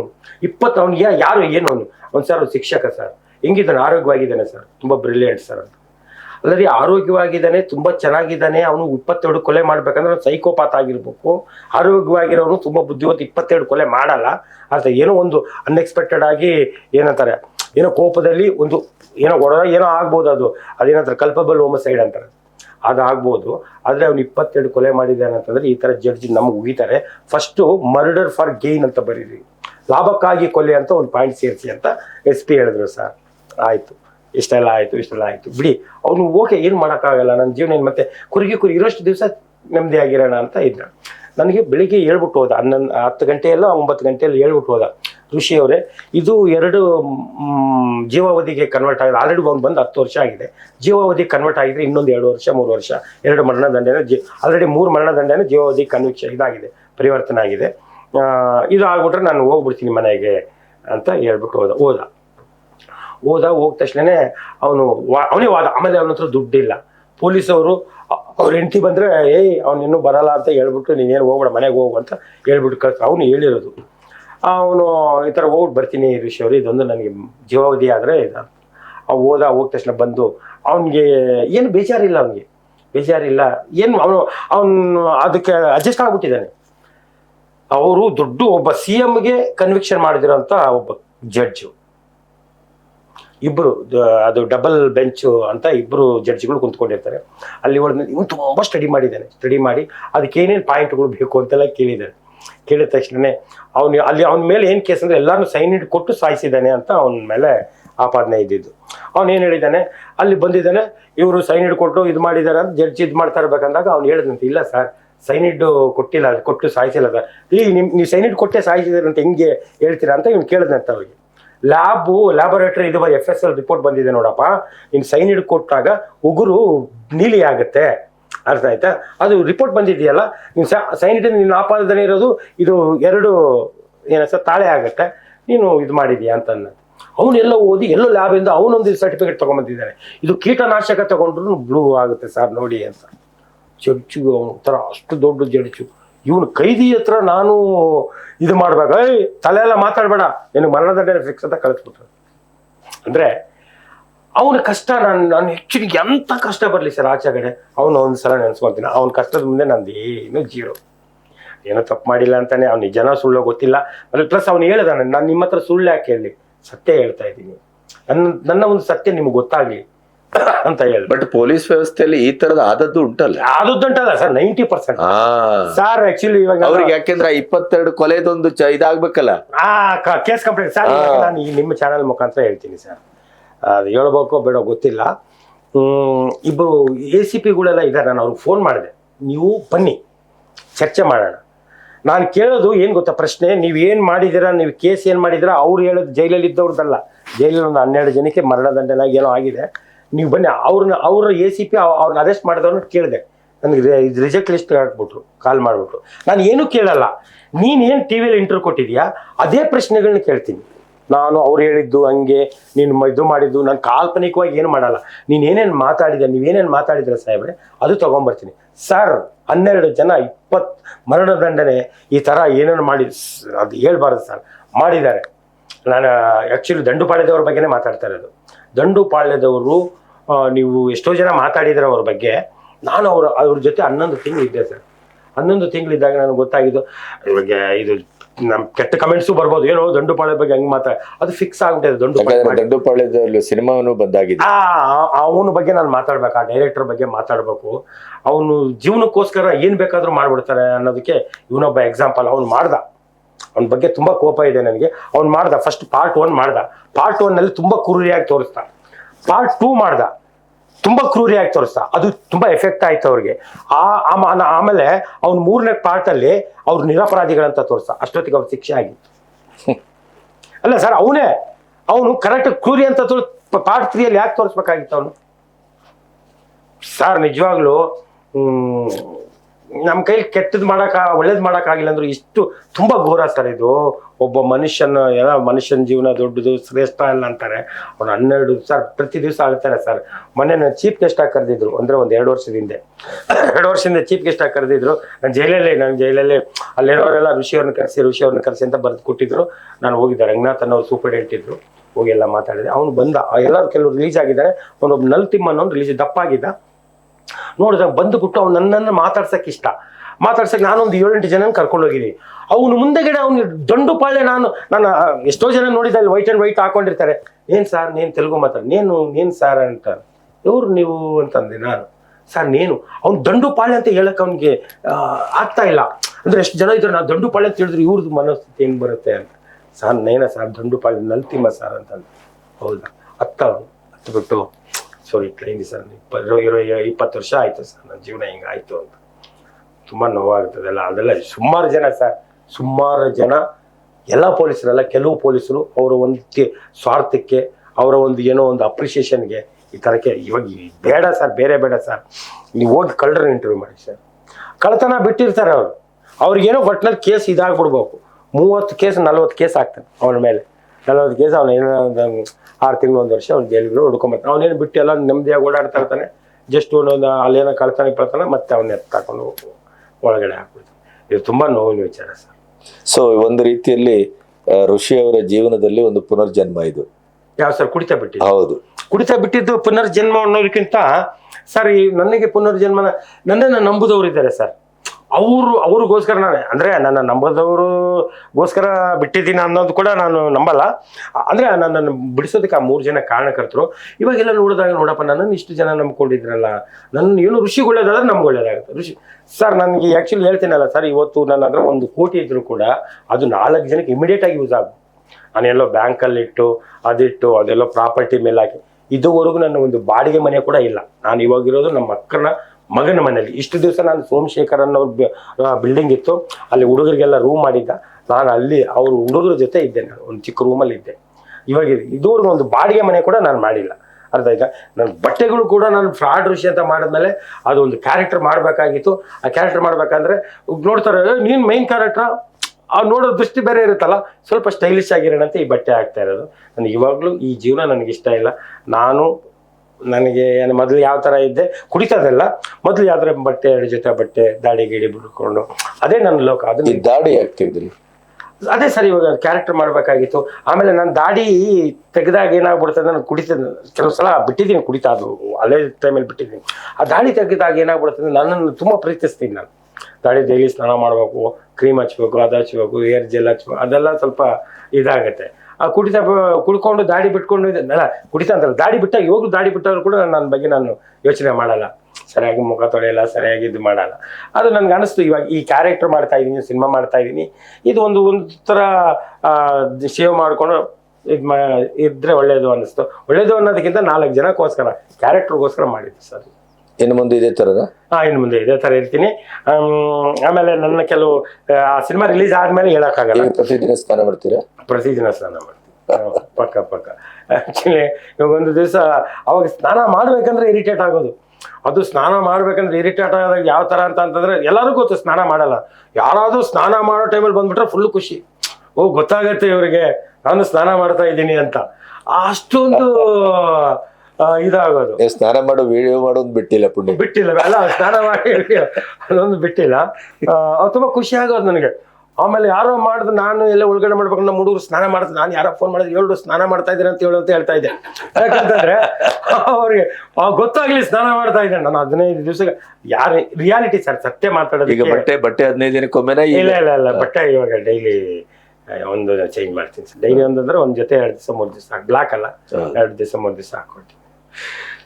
ಇಪ್ಪತ್ತು ಅವ್ನಿಗೆ ಯಾರು ಏನು ಅವನು ಅವ್ನು ಸರ್ ಶಿಕ್ಷಕ ಸರ್. ಹೆಂಗಿದ್ದಾನೆ? ಆರೋಗ್ಯವಾಗಿದ್ದಾನೆ ಸರ್. ತುಂಬ ಬ್ರಿಲಿಯಂಟ್ ಸರ್ ಅಂತ ಅಲ್ಲರಿ ಆರೋಗ್ಯವಾಗಿದ್ದಾನೆ, ತುಂಬ ಚೆನ್ನಾಗಿದ್ದಾನೆ, ಅವನು ಇಪ್ಪತ್ತೆರಡು ಕೊಲೆ ಮಾಡ್ಬೇಕಂದ್ರೆ ಸೈಕೋಪಾತ್ ಆಗಿರ್ಬೇಕು. ಆರೋಗ್ಯವಾಗಿರೋನು ತುಂಬ ಬುದ್ಧಿವಂತ ಇಪ್ಪತ್ತೆರಡು ಕೊಲೆ ಮಾಡಲ್ಲ. ಆದರೆ ಏನೋ ಒಂದು ಅನ್ಎಕ್ಸ್ಪೆಕ್ಟೆಡ್ ಆಗಿ ಏನಂತಾರೆ, ಏನೋ ಕೋಪದಲ್ಲಿ ಒಂದು ಏನೋ ಹೊಡೆದ ಏನೋ ಆಗ್ಬೋದು ಅದು. ಅದೇನಂತಾರೆ ಕಲ್ಪಬಲ್ ಹೋಮಸೈಡ್ ಅಂತಾರೆ. ಅದು ಆಗ್ಬೋದು ಆದರೆ ಅವ್ನು ಇಪ್ಪತ್ತೆರಡು ಕೊಲೆ ಮಾಡಿದ್ದಾನೆ ಅಂತಂದರೆ ಈ ಥರ ಜಡ್ಜ್ ನಮ್ಗೆ ಉಗಿತಾರೆ. ಫಸ್ಟು ಮರ್ಡರ್ ಫಾರ್ ಗೇನ್ ಅಂತ ಬರೀರಿ. ಲಾಭಕ್ಕಾಗಿ ಕೊಲ್ಲಿ ಅಂತ ಒಂದು ಪಾಯಿಂಟ್ ಸೇರಿಸಿ ಅಂತ ಎಸ್ ಪಿ ಹೇಳಿದ್ರು ಸರ್. ಆಯಿತು. ಇಷ್ಟೆಲ್ಲ ಆಯಿತು ಇಷ್ಟೆಲ್ಲ ಆಯಿತು. ಬಿಡಿ, ಅವನು ಓಕೆ ಏನು ಮಾಡೋಕ್ಕಾಗಲ್ಲ? ನನ್ನ ಜೀವನ ಏನು ಮತ್ತೆ ಕುರುಗಿ ಕುರಿ ಇರೋಷ್ಟು ದಿವಸ ನೆಮ್ಮದಿ ಆಗಿರೋಣ ಅಂತ ಇದ್ದ. ನನಗೆ ಬೆಳಿಗ್ಗೆ ಹೇಳ್ಬಿಟ್ಟು ಹೋದ, ಹನ್ನೊಂದು, ಹತ್ತು ಗಂಟೆಯಲ್ಲ ಒಂಬತ್ತು ಗಂಟೆಯಲ್ಲಿ ಹೇಳ್ಬಿಟ್ಟು ಹೋದ ಋಷಿ ಅವರೇ, ಇದು ಎರಡು ಜೀವಾವಧಿಗೆ ಕನ್ವರ್ಟ್ ಆಗಿದೆ. ಆಲ್ರೆಡಿ ಒಂದು ಬಂದು ಹತ್ತು ವರ್ಷ ಆಗಿದೆ. ಜೀವಾವಧಿ ಕನ್ವರ್ಟ್ ಆಗಿದ್ರೆ ಇನ್ನೊಂದು ಎರಡು ವರ್ಷ, ಮೂರು ವರ್ಷ. ಎರಡು ಮರಣದಂಡನೆ, ಜಿ ಆಲ್ರೆಡಿ ಮೂರು ಮರಣದಂಡನೆ ಜೀವಾವಧಿ ಕನ್ವಿಕ್ಷನ್ ಇದಾಗಿದೆ, ಪರಿವರ್ತನೆ ಆಗಿದೆ. ಇದು ಆಗ್ಬಿಟ್ರೆ ನಾನು ಹೋಗ್ಬಿಡ್ತೀನಿ ಮನೆಗೆ ಅಂತ ಹೇಳ್ಬಿಟ್ಟು ಹೋದ ಹೋದ. ಹೋದ ಹೋದ ತಕ್ಷಣನೇ ಅವನು ಅವನೇ ವಾದ. ಆಮೇಲೆ ಅವನ ಹತ್ರ ದುಡ್ಡಿಲ್ಲ. ಪೊಲೀಸವರು ಅವ್ರ ಹೆಂಡತಿ ಬಂದ್ರೆ, ಏಯ್, ಅವ್ನು ಇನ್ನೂ ಬರಲ್ಲ ಅಂತ ಹೇಳ್ಬಿಟ್ಟು ನೀನೇನು ಹೋಗ್ಬೇಡ, ಮನೆಗೆ ಹೋಗು ಅಂತ ಹೇಳ್ಬಿಟ್ಟು ಕಳ್ಸ ಅವನು ಹೇಳಿರೋದು. ಅವನು ಈ ಥರ ಹೋಗ್ಬಿಟ್ಟು ಬರ್ತೀನಿ ವಿಷಯ ಅವರು, ಇದೊಂದು ನನಗೆ ಜೀವಾವಧಿ ಆದರೆ ಇದು ಅವ್ ಹೋದ ಹೋದ ತಕ್ಷಣ ಬಂದು, ಅವನಿಗೆ ಏನು ಬೇಜಾರಿಲ್ಲ ಅವನಿಗೆ. ಬೇಜಾರಿಲ್ಲ. ಏನು, ಅವನು ಅವನು ಅದಕ್ಕೆ ಅಡ್ಜಸ್ಟ್ ಆಗ್ಬಿಟ್ಟಿದ್ದಾನೆ. ಅವರು ದೊಡ್ಡ ಒಬ್ಬ ಸಿ ಎಮ್ಗೆ ಕನ್ವಿಕ್ಷನ್ ಮಾಡಿದಿರೋಂಥ ಒಬ್ಬ ಜಡ್ಜ್ ಇಬ್ಬರು ಅದು ಡಬಲ್ ಬೆಂಚ್ ಅಂತ ಇಬ್ಬರು ಜಡ್ಜ್ಗಳು ಕುಂತ್ಕೊಂಡಿರ್ತಾರೆ. ಅಲ್ಲಿ ಒಳಗೆ ಇವನು ತುಂಬ ಸ್ಟಡಿ ಮಾಡಿದ್ದಾನೆ. ಸ್ಟಡಿ ಮಾಡಿ ಅದಕ್ಕೆ ಏನೇನು ಪಾಯಿಂಟ್ಗಳು ಬೇಕು ಅಂತೆಲ್ಲ ಕೇಳಿದ್ದಾನೆ. ಕೇಳಿದ ತಕ್ಷಣನೇ ಅವನು, ಅಲ್ಲಿ ಅವನ ಮೇಲೆ ಏನು ಕೇಸ್ ಅಂದರೆ ಎಲ್ಲರೂ ಸೈನ್ ಇಟ್ಟು ಕೊಟ್ಟು ಸಾಯಿಸಿದ್ದಾನೆ ಅಂತ ಅವನ ಮೇಲೆ ಆಪಾದನೆ ಇದ್ದಿದ್ದು. ಅವನು ಏನು ಹೇಳಿದ್ದಾನೆ? ಅಲ್ಲಿ ಬಂದಿದ್ದಾನೆ, ಇವರು ಸೈನ್ ಕೊಟ್ಟು ಇದು ಮಾಡಿದ್ದಾರೆ ಅಂತ ಜಡ್ಜ್ ಇದು ಮಾಡ್ತಾ ಇರ್ಬೇಕಂದಾಗ ಅವ್ನು ಹೇಳಿದಂತೆ, ಇಲ್ಲ ಸರ್ ಸೈನಿಡ್ ಕೊಟ್ಟಿಲ್ಲ, ಕೊಟ್ಟು ಸಾಯಿಸಿಲ್ಲ ಸರ್ ಈ ನಿಮ್, ನೀವು ಸೈನಿಡ್ ಕೊಟ್ಟೆ ಸಾಯಿಸಿದ್ರೆ ಅಂತ ಹೆಂಗೆ ಹೇಳ್ತೀರಾ ಅಂತ ಇವ್ನು ಕೇಳಿದಂತೆ ಅವ್ರಿಗೆ. ಲ್ಯಾಬು ಲ್ಯಾಬೊರೇಟರಿ ಇದು ಎಫ್ ಎಸ್ ಎಲ್ ರಿಪೋರ್ಟ್ ಬಂದಿದೆ ನೋಡಪ್ಪ. ನೀನು ಸೈನಿಡ್ ಕೊಟ್ಟಾಗ ಉಗುರು ನೀಲಿ ಆಗುತ್ತೆ. ಅರ್ಥ ಆಯ್ತಾ? ಅದು ರಿಪೋರ್ಟ್ ಬಂದಿದೆಯಲ್ಲ, ನೀನು ಸೈನಿಡ್ ನಿನ್ನ ಆಪಾದನೆ ಇರೋದು, ಇದು ಎರಡು, ಏನ ಸರ್, ತಾಳೆ ಆಗುತ್ತೆ. ನೀನು ಇದು ಮಾಡಿದೀಯಾ ಅಂತ ಅನ್ನೋದು. ಅವನೆಲ್ಲ ಓದಿ, ಎಲ್ಲೋ ಲ್ಯಾಬಿಂದ ಅವನೊಂದು ಸರ್ಟಿಫಿಕೇಟ್ ತೊಗೊಂಬಂದಿದ್ದಾನೆ ಇದು ಕೀಟನಾಶಕ ತಗೊಂಡ್ರು ಬ್ಲೂ ಆಗುತ್ತೆ ಸರ್ ನೋಡಿ ಅಂತ. ಜಡ್ಜು ಒಂಥರ ಥರ ಅಷ್ಟು ದೊಡ್ಡ ಜಡ್ಜು ಇವನು ಕೈದಿ ಹತ್ರ ನಾನು ಇದು ಮಾಡ್ಬೇಕು. ಏಯ್, ತಲೆ ಎಲ್ಲ ಮಾತಾಡಬೇಡ. ನಿನಗೆ ಮರಣದಂಡನೆ ಫಿಕ್ಸ್ ಅಂತ ಕಳಿಸ್ಬಿಟ್ರು. ಅಂದರೆ ಅವನ ಕಷ್ಟ ನಾನು ನಾನು ಆ್ಯಕ್ಚುಲಿ ಎಂಥ ಕಷ್ಟ ಬರಲಿ ಸರ್ ಆಚೆ ಕಡೆ. ಅವನು ಒಂದು ಸಲ ನೆನೆಸ್ಕೊತೀನಿ. ಅವನ ಕಷ್ಟದ ಮುಂದೆ ನಂದು ಏನು ಜೀರೋ. ಏನೋ ತಪ್ಪು ಮಾಡಿಲ್ಲ ಅಂತಾನೆ. ಅವ್ನು ನಿಜನ ಸುಳ್ಳೋ ಗೊತ್ತಿಲ್ಲ. ಅದ್ರ ಪ್ಲಸ್ ಅವ್ನು ಹೇಳಿದಾನೆ, ನಾನು ನಿಮ್ಮ ಹತ್ರ ಸುಳ್ಳು ಯಾಕೆ ಹೇಳಿ ಸತ್ಯ ಹೇಳ್ತಾ ಇದ್ದೀನಿ. ನನ್ನ ನನ್ನ ಒಂದು ಸತ್ಯ ನಿಮ್ಗೆ ಗೊತ್ತಾಗ್ಲಿ. ಅಂತ ಹೇಳಿ ಬಟ್ ಪೊಲೀಸ್ ವ್ಯವಸ್ಥೆಯಲ್ಲಿ ಈ ತರದ ಆದದ್ದು ಉಂಟಲ್ಲ? ಆದದ್ದುಂಟಲ್ಲ sir ninety percent sir actually ಇವಾಗ ಅವ್ರಿಗೆ ಯಾಕೆಂದ್ರೆ ಇಪ್ಪತ್ತೆರಡು ಕೊಲೆದೊಂದು ಚ ಇದಾಗ್ಬೇಕಲ್ಲ? ಆ ಕೇಸ್ ಕಂಪ್ಲೇಂಟ್ ಸರ್ ನಾನು ಈ ನಿಮ್ಮ ಚಾನಲ್ ಮುಖಾಂತರ ಹೇಳ್ತೀನಿ ಸರ್ ಅದು ಹೇಳ್ಬೇಕೋ ಬೇಡ ಗೊತ್ತಿಲ್ಲ. ಇಬ್ಬರು ಎ ಸಿ ಪಿಗಳೆಲ್ಲ ಇದ್ದಾರೆ ನಾನು ಅವ್ರಿಗೆ ಫೋನ್ ಮಾಡಿದೆ. ನೀವು ಬನ್ನಿ ಚರ್ಚೆ ಮಾಡೋಣ. ನಾನು ಕೇಳೋದು ಏನು ಗೊತ್ತಾ ಪ್ರಶ್ನೆ ನೀವು ಏನು ಮಾಡಿದ್ದೀರಾ ನೀವು ಕೇಸ್ ಏನು ಮಾಡಿದ್ದೀರಾ ಅವ್ರು ಹೇಳೋದು ಜೈಲಲ್ಲಿ ಇದ್ದವ್ರದ್ದಲ್ಲ. ಜೈಲಲ್ಲಿ ಒಂದು ಹನ್ನೆರಡು ಜನಕ್ಕೆ ಮರಣದಂಡನಾಗಿ ಏನೋ ಆಗಿದೆ. ನೀವು ಬನ್ನಿ ಅವ್ರನ್ನ ಅವ್ರ ಎ ಸಿ ಪಿ ಅವ್ರನ್ನ ಅರೆಸ್ಟ್ ಮಾಡಿದವ್ರನ್ನ ಕೇಳಿದೆ. ನನಗೆ ಇದು ರಿಜೆಕ್ಟ್ ಲಿಸ್ಟ್ ಹಾಕ್ಬಿಟ್ರು ಕಾಲ್ ಮಾಡಿಬಿಟ್ರು. ನಾನು ಏನೂ ಕೇಳಲ್ಲ. ನೀನು ಏನು ಟಿ ವಿಯಲ್ಲಿ ಇಂಟರ್ವ್ಯೂ ಕೊಟ್ಟಿದ್ಯಾ? ಅದೇ ಪ್ರಶ್ನೆಗಳನ್ನ ಕೇಳ್ತೀನಿ. ನಾನು ಅವ್ರು ಹೇಳಿದ್ದು ಹಂಗೆ ನೀನು ಇದು ಮಾಡಿದ್ದು ನಾನು ಕಾಲ್ಪನಿಕವಾಗಿ ಏನು ಮಾಡಲ್ಲ. ನೀನು ಏನೇನು ಮಾತಾಡಿದೆ ನೀವೇನೇನು ಮಾತಾಡಿದ್ರೆ ಸಾಹೇಬ್ರೆ ಅದು ತೊಗೊಂಬರ್ತೀನಿ. ಸರ್ ಹನ್ನೆರಡು ಜನ ಇಪ್ಪತ್ತು ಮರಣದಂಡನೆ ಈ ಥರ ಏನೇನು ಮಾಡಿ ಅದು ಹೇಳ್ಬಾರ್ದು ಸರ್ ಮಾಡಿದ್ದಾರೆ. ನಾನು ಆ್ಯಕ್ಚುಲಿ ದಂಡುಪಾಳ್ಯದವ್ರ ಬಗ್ಗೆನೇ ಮಾತಾಡ್ತಾ ಇರೋದು. ದಂಡುಪಾಳ್ಯದವರು ಆ, ನೀವು ಎಷ್ಟೋ ಜನ ಮಾತಾಡಿದ್ರೆ ಅವ್ರ ಬಗ್ಗೆ. ನಾನು ಅವ್ರ ಅವ್ರ ಜೊತೆ ಹನ್ನೊಂದು ತಿಂಗಳು ಇದ್ದೆ ಸರ್. ಹನ್ನೊಂದು ತಿಂಗಳಿದ್ದಾಗ ನನಗೆ ಗೊತ್ತಾಗಿದ್ದು ಇವಾಗ ಇದು ನಮ್ಮ ಕೆಟ್ಟ ಕಮೆಂಟ್ಸು ಬರ್ಬೋದು. ಏನೋ ದಂಡುಪಾಳ್ಯ ಬಗ್ಗೆ ಹಂಗೆ ಮಾತಾಡ ಅದು ಫಿಕ್ಸ್ ಆಗ್ಬಿಟ್ಟಿದೆ ದಂಡು ದಂಡು ಮಾಡಿ. ದಂಡುಪಾಳ್ಯದಲ್ಲಿ ಸಿನಿಮಾನು ಬಂದಾಗಿದೆ. ಆ ಅವನ ಬಗ್ಗೆ ನಾನು ಮಾತಾಡ್ಬೇಕು ಆ ಡೈರೆಕ್ಟರ್ ಬಗ್ಗೆ ಮಾತಾಡಬೇಕು. ಅವನು ಜೀವನಕ್ಕೋಸ್ಕರ ಏನು ಬೇಕಾದರೂ ಮಾಡ್ಬಿಡ್ತಾರೆ ಅನ್ನೋದಕ್ಕೆ ಇವನೊಬ್ಬ ಎಕ್ಸಾಂಪಲ್ ಅವ್ನು ಮಾಡ್ದ. ಅವನ ಬಗ್ಗೆ ತುಂಬ ಕೋಪ ಇದೆ ನನಗೆ. ಅವ್ನು ಮಾಡ್ದ. ಫಸ್ಟ್ ಪಾರ್ಟ್ ಒನ್ ಮಾಡ್ದ. ಪಾರ್ಟ್ ಒನ್ನಲ್ಲಿ ತುಂಬ ಕುರುರಿಯಾಗಿ ತೋರಿಸ್ದ. ಪಾರ್ಟ್ ಟೂ ಮಾಡ್ದ. ತುಂಬ ಕ್ರೂರಿಯಾಗಿ ತೋರಿಸ್ದ ಅದು ತುಂಬ ಎಫೆಕ್ಟ್ ಆಯ್ತು ಅವ್ರಿಗೆ. ಆ ಆಮ- ಆ- ಆಮೇಲೆ ಅವ್ನ ಮೂರನೇ ಪಾರ್ಟಲ್ಲಿ ಅವ್ರು ನಿರಪರಾಧಿಗಳಂತ ತೋರಿಸ್ತಾ. ಅಷ್ಟೊತ್ತಿಗೆ ಅವ್ರ ಶಿಕ್ಷೆ ಆಗಿತ್ತು ಅಲ್ಲ ಸರ್ ಅವನೇ. ಅವನು ಕರೆಕ್ಟ್ ಕ್ರೂರಿ ಅಂತ ತೋರ್ ಪಾರ್ಟ್ ತ್ರೀಯಲ್ಲಿ ಯಾಕೆ ತೋರಿಸ್ಬೇಕಾಗಿತ್ತು ಅವನು? ಸರ್ ನಿಜವಾಗ್ಲೂ ನಮ್ಮ ಕೈಲಿ ಕೆಟ್ಟದ್ ಮಾಡಕ್, ಒಳ್ಳೇದು ಆಗಿಲ್ಲ ಅಂದ್ರೆ ಇಷ್ಟು ತುಂಬಾ ಘೋರ ಸರ್ ಇದು. ಒಬ್ಬ ಮನುಷ್ಯನ, ಏನೋ ಮನುಷ್ಯನ ಜೀವನ ದೊಡ್ಡದು, ಶ್ರೇಷ್ಠ ಅಲ್ಲ ಅಂತಾರೆ. ಅವ್ನು ಹನ್ನೆರಡು ಸರ್ ಪ್ರತಿ ದಿವಸ ಆಳ್ತಾರೆ ಸರ್. ಮೊನ್ನೆ ನಾನು ಚೀಫ್ ಗೆಸ್ಟ್ ಆಗಿ ಕರೆದಿದ್ರು, ಅಂದ್ರೆ ಒಂದು ಎರಡು ವರ್ಷದ ಹಿಂದೆ. ಎರಡು ವರ್ಷದಿಂದ ಚೀಫ್ ಗೆಸ್ಟ್ ಆಗಿ ಕರೆದಿದ್ರು. ನಾನು ಜೈಲಲ್ಲೇ ನಾನು ಜೈಲಲ್ಲೇ, ಅಲ್ಲಿರೋರೆಲ್ಲ ಋಷಿಯವ್ರನ್ನ ಕರೆಸಿ ಋಷಿಯವ್ರನ್ನ ಕರೆಸಿ ಅಂತ ಬರೆದು ಕೊಟ್ಟಿದ್ರು. ನಾನು ಹೋಗಿದ್ದೆ ರಂಗನಾಥ್ ಅನ್ನೋರು ಸೂಪರ್ಡೆಂಟ್ ಇದ್ರು ಹೋಗಿ ಎಲ್ಲ ಮಾತಾಡಿದೆ. ಅವನು ಬಂದ. ಎಲ್ಲರೂ ಕೆಲವರು ರಿಲೀಸ್ ಆಗಿದ್ದಾರೆ. ಅವನೊಬ್ಬ ನಲ್ತಿಮ್ಮ ಅನ್ನೋನು ರಿಲೀಸ್ ದಪ್ಪಾಗಿದ್ದ ನೋಡಿದಾಗ ಬಂದುಬಿಟ್ಟು ಅವ್ನು ನನ್ನನ್ನು ಮಾತಾಡ್ಸಕ್ಕೆ ಇಷ್ಟ. ಮಾತಾಡ್ಸಕ್ಕೆ ನಾನೊಂದು ಏಳೆಂಟು ಜನ ಕರ್ಕೊಂಡು ಹೋಗಿದ್ದೀನಿ ಅವನು ಮುಂದೆಗಡೆ ಅವನು ದಂಡು ಪಾಳೆ ನಾನು ನಾನು ಎಷ್ಟೋ ಜನ ನೋಡಿದ ಅಲ್ಲಿ ವೈಟ್ ಆ್ಯಂಡ್ ವೈಟ್ ಹಾಕೊಂಡಿರ್ತಾರೆ. ಏನು ಸರ್ ನೀನು ತೆಲುಗು ಮಾತಾಡ, ನೇನು ನೇನು ಸರ್ ಅಂತ ಇವ್ರು ನೀವು ಅಂತಂದೆ ನಾನು. ಸರ್ ನೇನು, ಅವ್ನು ದಂಡು ಪಾಳೆ ಅಂತ ಹೇಳಕ್ಕೆ ಅವನಿಗೆ ಆಗ್ತಾ ಇಲ್ಲ. ಅಂದ್ರೆ ಎಷ್ಟು ಜನ ಇದ್ರು ನಾವು ದಂಡು ಪಾಳೆ ಅಂತ ಹೇಳಿದ್ರೆ ಇವ್ರದ್ದು ಮನಸ್ಥಿತಿ ಹೆಂಗೆ ಬರುತ್ತೆ ಅಂತ. ಸರ್ ನೇನ ಸರ್ ದಂಡು ಪಾಳೆ ನಲ್ತಿಮ್ಮ ಸರ್ ಅಂತಂದು. ಹೌದಾ? ಅತ್ತ ಹತ್ತು ಬಿಟ್ಟು. ಸಾರಿ ಟ್ರೈನ್ ಸರ್ ಇಪ್ಪ ಇರೋ ಇಪ್ಪತ್ತು ವರ್ಷ ಆಯಿತು ಸರ್ ನನ್ನ ಜೀವನ ಹಿಂಗೆ ಆಯಿತು ಅಂತ ತುಂಬ ನೋವಾಗ್ತದೆ ಅಲ್ಲ ಅದೆಲ್ಲ ಸುಮಾರು ಜನ ಸರ್ ಸುಮಾರು ಜನ, ಎಲ್ಲ ಪೊಲೀಸರಲ್ಲ, ಕೆಲವು ಪೊಲೀಸರು ಅವರ ಒಂದು ಸ್ವಾರ್ಥಕ್ಕೆ, ಅವರ ಒಂದು ಏನೋ ಒಂದು ಅಪ್ರಿಷಿಯೇಷನ್ಗೆ ಈ ಥರಕ್ಕೆ ಇವಾಗ ಬೇಡ ಸರ್ ಬೇರೆ ಬೇಡ ಸರ್ ನೀವು ಹೋಗಿ ಕಳ್ಳರ ಇಂಟರ್ವ್ಯೂ ಮಾಡಿ ಸರ್ ಕಳ್ತನ ಬಿಟ್ಟಿರ್ತಾರೆ ಅವರು. ಅವ್ರಿಗೇನೋ ಒಟ್ಟಿನಲ್ಲಿ ಕೇಸ್ ಇದಾಗ್ಬಿಡ್ಬೇಕು. ಮೂವತ್ತು ಕೇಸ್ ನಲ್ವತ್ತು ಕೇಸ್ ಆಗ್ತಾನೆ ಅವನ ಮೇಲೆ. ನಲ್ವತ್ತು ಕೇಸ್ ಅವ್ನು ಏನೋ ಒಂದು ಆರು ತಿಂಗಳು ಒಂದು ವರ್ಷ ಅವ್ನು ಜೈಲಿಗೆ ಹುಡ್ಕೊಂಬರ್ತಾನೆ ಅವನೇನು ಬಿಟ್ಟು ಎಲ್ಲ ನೆಮ್ಮದಿಯಾಗಿ ಓಡಾಡ್ತಾ ಇರ್ತಾನೆ. ಜಸ್ಟ್ ಒಂದೊಂದು ಅಲ್ಲೇನೋ ಕಳ್ತಾನೆ ಕಳ್ತಾನೆ ಮತ್ತೆ ಅವನ್ನ ಎತ್ತಾಕೊಂಡು ಒಳಗಡೆ ಹಾಕ್ಬಿಡ್ತಾನೆ. ಇದು ತುಂಬ ನೋವಿನ ವಿಚಾರ ಸರ್. ಸೊ ಒಂದು ರೀತಿಯಲ್ಲಿ ಋಷಿಯವರ ಋಷಿ ಅವರ ಜೀವನದಲ್ಲಿ ಒಂದು ಪುನರ್ಜನ್ಮ ಇದು. ಯಾವ ಸರ್ ಕುಡಿತಾ ಬಿಟ್ಟು ಹೌದು. ಕುಡಿತಾ ಬಿಟ್ಟಿದ್ದು ಪುನರ್ಜನ್ಮ ಅನ್ನೋದಕ್ಕಿಂತ ಸರ್ ಈ ನನಗೆ ಪುನರ್ಜನ್ಮನ ನನ್ನನ್ನು ನಂಬುದವರು ಇದ್ದಾರೆ ಸರ್. ಅವರು ಅವ್ರಿಗೋಸ್ಕರ ನಾನು ಅಂದರೆ ನನ್ನ ನಂಬದವರುಗೋಸ್ಕರ ಬಿಟ್ಟಿದ್ದೀನಿ ಅನ್ನೋದು ಕೂಡ ನಾನು ನಂಬಲ್ಲ. ಅಂದರೆ ನನ್ನನ್ನು ಬಿಡಿಸೋದಕ್ಕೆ ಆ ಮೂರು ಜನ ಕಾರಣಕರ್ತರು. ಇವಾಗೆಲ್ಲ ನೋಡಿದಾಗ ನೋಡಪ್ಪ, ನನ್ನನ್ನು ಇಷ್ಟು ಜನ ನಂಬ್ಕೊಂಡಿದ್ರಲ್ಲ. ನನ್ನ ಏನು ಋಷಿಗೆ ಒಳ್ಳೇದಾದ್ರೆ ನಮ್ಗೆ ಒಳ್ಳೇದಾಗುತ್ತೆ. ಋಷಿ ಸರ್, ನನಗೆ ಆ್ಯಕ್ಚುಲಿ ಹೇಳ್ತೀನಲ್ಲ, ಸರ್, ಇವತ್ತು ನನ್ನ ಹತ್ರ ಒಂದು ಕೋಟಿ ಇದ್ದರೂ ಕೂಡ ಅದು ನಾಲ್ಕು ಜನಕ್ಕೆ ಇಮಿಡಿಯೇಟ್ ಆಗಿ ಯೂಸ್ ಆಗುತ್ತೆ. ನಾನೆಲ್ಲೋ ಬ್ಯಾಂಕಲ್ಲಿಟ್ಟು, ಅದಿಟ್ಟು, ಅದೆಲ್ಲೋ ಪ್ರಾಪರ್ಟಿ ಮೇಲೆ ಹಾಕಿ. ಇದುವರೆಗೂ ನನ್ನ ಒಂದು ಬಾಡಿಗೆ ಮನೆ ಕೂಡ ಇಲ್ಲ. ನಾನು ಇವಾಗಿರೋದು ನಮ್ಮ ಅಕ್ಕನ ಮಗನ ಮನೆಯಲ್ಲಿ. ಇಷ್ಟು ದಿವಸ ನಾನು ಸೋಮಶೇಖರ್ ಅನ್ನೋ ಬಿಲ್ಡಿಂಗ್ ಇತ್ತು. ಅಲ್ಲಿ ಹುಡುಗರಿಗೆಲ್ಲ ರೂಮ್ ಮಾಡಿದ್ದ. ನಾನು ಅಲ್ಲಿ ಅವ್ರ ಹುಡುಗರ ಜೊತೆ ಇದ್ದೆ ನಾನು. ಒಂದು ಚಿಕ್ಕ ರೂಮಲ್ಲಿ ಇದ್ದೆ. ಇವಾಗ ಇದುವರೆಗೂ ಒಂದು ಬಾಡಿಗೆ ಮನೆ ಕೂಡ ನಾನು ಮಾಡಿಲ್ಲ. ಅರ್ಥ ಆಯ್ತಾ? ನನ್ನ ಬಟ್ಟೆಗಳು ಕೂಡ ನಾನು ಫ್ರಾಡ್ ಋಷಿ ಅಂತ ಮಾಡಿದ್ಮೇಲೆ ಅದು ಒಂದು ಕ್ಯಾರೆಕ್ಟರ್ ಮಾಡಬೇಕಾಗಿತ್ತು. ಆ ಕ್ಯಾರೆಕ್ಟರ್ ಮಾಡಬೇಕಂದ್ರೆ ನೋಡ್ತಾರೆ ನೀನು ಮೈನ್ ಕ್ಯಾರೆಕ್ಟ್ರಾ ಆ ನೋಡೋ ದೃಷ್ಟಿ ಬೇರೆ ಇರುತ್ತಲ್ಲ. ಸ್ವಲ್ಪ ಸ್ಟೈಲಿಶ್ ಆಗಿರೋಣಂತೆ ಈ ಬಟ್ಟೆ ಹಾಕ್ತಾ ಇರೋದು. ನನಗೆ ಇವಾಗಲೂ ಈ ಜೀವನ ನನಗೆ ಇಷ್ಟ ಇಲ್ಲ. ನಾನು ನನಗೆ ಏನು ಮೊದಲು ಯಾವ ಥರ ಇದ್ದೆ ಕುಡಿತದಲ್ಲ ಮೊದಲು ಯಾವ ಥರ ಬಟ್ಟೆ ಎರಡು ಜೊತೆ ಬಟ್ಟೆ ದಾಡಿ ಗಿಡಿ ಬಿಡ್ಕೊಂಡು. ಅದೇ ನನ್ನ ಲೋಕ. ಅದನ್ನ ದಾಡಿ ಆಗ್ತಿದ್ರಿ ಅದೇ ಸರ್ ಇವಾಗ ಕ್ಯಾರೆಕ್ಟರ್ ಮಾಡಬೇಕಾಗಿತ್ತು. ಆಮೇಲೆ ನಾನು ದಾಡಿ ತೆಗೆದಾಗ ಏನಾಗ್ಬಿಡ್ತದೆ ನಾನು ಕುಡಿತದ ಕೆಲವು ಸಲ ಬಿಟ್ಟಿದ್ದೀನಿ ಕುಡಿತಾ. ಅದು ಅಲ್ಲೇ ಟೈಮಲ್ಲಿ ಬಿಟ್ಟಿದ್ದೀನಿ. ಆ ದಾಡಿ ತೆಗೆದಾಗ ಏನಾಗ್ಬಿಡ್ತದೆ ನನ್ನನ್ನು ತುಂಬ ಪ್ರೀತಿಸ್ತೀನಿ ನಾನು. ದಾಡಿ ಡೈಲಿ ಸ್ನಾನ ಮಾಡಬೇಕು ಕ್ರೀಮ್ ಹಚ್ಬೇಕು ಅದು ಹಚ್ಬೇಕು ಏರ್ ಜೆಲ್ ಹಚ್ಬೇಕು ಅದೆಲ್ಲ ಸ್ವಲ್ಪ ಇದಾಗತ್ತೆ. ಆ ಕುಡಿತ ಕುಡ್ಕೊಂಡು ದಾಡಿ ಬಿಟ್ಕೊಂಡು ಇದ್ದಲ್ಲ ಕುಡಿತ ಅಂತಾರೆ ದಾಡಿ ಬಿಟ್ಟಾಗ ಇವಾಗಲೂ ದಾಡಿ ಬಿಟ್ಟವ್ರು ಕೂಡ ನನ್ನ ಬಗ್ಗೆ ನಾನು ಯೋಚನೆ ಮಾಡಲ್ಲ. ಸರಿಯಾಗಿ ಮುಖ ತೊಳೆಯಲ್ಲ, ಸರಿಯಾಗಿ ಇದು ಮಾಡಲ್ಲ. ಅದು ನನಗೆ ಅನಿಸ್ತು, ಇವಾಗ ಈ ಕ್ಯಾರೆಕ್ಟರ್ ಮಾಡ್ತಾ ಇದ್ದೀನಿ ಸಿನಿಮಾ ಮಾಡ್ತಾ ಇದ್ದೀನಿ ಇದು ಒಂದು ಒಂದು ಥರ ಸೇವ್ ಮಾಡಿಕೊಂಡು ಇದು ಮಾ, ಇದ್ರೆ ಒಳ್ಳೇದು ಅನ್ನಿಸ್ತು ಒಳ್ಳೇದು ಅನ್ನೋದಕ್ಕಿಂತ ನಾಲ್ಕು ಜನಕ್ಕೋಸ್ಕರ ಕ್ಯಾರೆಕ್ಟರ್ಗೋಸ್ಕರ ಮಾಡಿದ್ದು ಸರ್. ಇನ್ನು ಮುಂದೆ ಇದೇ ತರದ ಹಾ ಇನ್ನು ಮುಂದೆ ಇದೇ ತರ ಇರ್ತೀನಿ ಆಮ್, ಆಮೇಲೆ ನನ್ನ ಕೆಲವು ಆ ಸಿನಿಮಾ ರಿಲೀಸ್ ಆದ್ಮೇಲೆ ಹೇಳಕ್ಕಾಗಲ್ಲ. ಆಗಲ್ಲ ಪ್ರತಿದಿನ ಸ್ನಾನ ಮಾಡ್ತೀರಾ? ಪ್ರತಿದಿನ ಸ್ನಾನ ಮಾಡ್ತೀನಿ. ಪಕ್ಕ ಪಕ್ಕ. ಆಕ್ಚುಲಿ ಇವಾಗ ಒಂದು ದಿವಸ ಅವಾಗ ಸ್ನಾನ ಮಾಡ್ಬೇಕಂದ್ರೆ ಇರಿಟೇಟ್ ಆಗೋದು. ಅದು ಸ್ನಾನ ಮಾಡ್ಬೇಕಂದ್ರೆ ಇರಿಟೇಟ್ ಆದಾಗ ಯಾವ ತರ ಅಂತ ಅಂತಂದ್ರೆ ಎಲ್ಲರೂ ಗೊತ್ತು ಸ್ನಾನ ಮಾಡಲ್ಲ. ಯಾರಾದ್ರೂ ಸ್ನಾನ ಮಾಡೋ ಟೈಮಲ್ಲಿ ಬಂದ್ಬಿಟ್ರೆ ಫುಲ್ ಖುಷಿ. ಓ ಗೊತ್ತಾಗತ್ತೆ ಇವರಿಗೆ. ನಾನು ಸ್ನಾನ ಮಾಡ್ತಾ ಇದ್ದೀನಿ ಅಂತ. ಅಷ್ಟೊಂದು ಇದಾಗೋದು. ಸ್ನಾನ ಮಾಡೋ ವಿಡಿಯೋ ಮಾಡೋದು ಬಿಟ್ಟಿಲ್ಲ ಪುಣ್ಯ ಬಿಟ್ಟಿಲ್ಲ. ಅಲ್ಲ ಸ್ನಾನ ಮಾಡಿ ಅದೊಂದು ಬಿಟ್ಟಿಲ್ಲ. ಅದು ತುಂಬಾ ಖುಷಿ ಆಗೋದು ನನಗೆ. ಆಮೇಲೆ ಯಾರೋ ಮಾಡಿದ್ರು ನಾನು ಎಲ್ಲ ಒಳಗಡೆ ಮಾಡ್ಬೇಕು ನಮ್ಮ ಹುಡುಗರು ಸ್ನಾನ ಮಾಡ್ತಾರೆ. ನಾನು ಯಾರೋ ಫೋನ್ ಮಾಡಿದ್ರೆ ಹೇಳು ಸ್ನಾನ ಮಾಡ್ತಾ ಇದ್ದೀರ ಅಂತ ಹೇಳು ಅಂತ ಹೇಳ್ತಾ ಇದ್ದೆ. ಯಾಕಂತಂದ್ರೆ ಅವ್ರಿಗೆ ಗೊತ್ತಾಗ್ಲಿ ಸ್ನಾನ ಮಾಡ್ತಾ ಇದ್ದೆ ನಾನು ಹದಿನೈದು ದಿವಸ ಯಾರು ರಿಯಾಲಿಟಿ ಸರ್ ಸತ್ಯ ಮಾತಾಡೋದು ಈಗ ಬಟ್ಟೆ ಬಟ್ಟೆ ಹದಿನೈದು ದಿನಕ್ಕೊಮ್ಮೆ ಇಲ್ಲ? ಇಲ್ಲ ಇಲ್ಲ ಇಲ್ಲ. ಬಟ್ಟೆ ಇವಾಗ ಡೈಲಿ ಒಂದು ಚೇಂಜ್ ಮಾಡ್ತೀನಿ ಸರ್ ಡೈಲಿ ಒಂದಂದ್ರೆ ಒಂದ್ ಜೊತೆ ಎರಡು ದಿವಸ ಮೂರು ದಿವಸ ಬ್ಲಾಕ್ ಅಲ್ಲ. ಎರಡು ದಿವಸ ಮೂರು ದಿವಸ ಹಾಕೊಳ್ತೀನಿ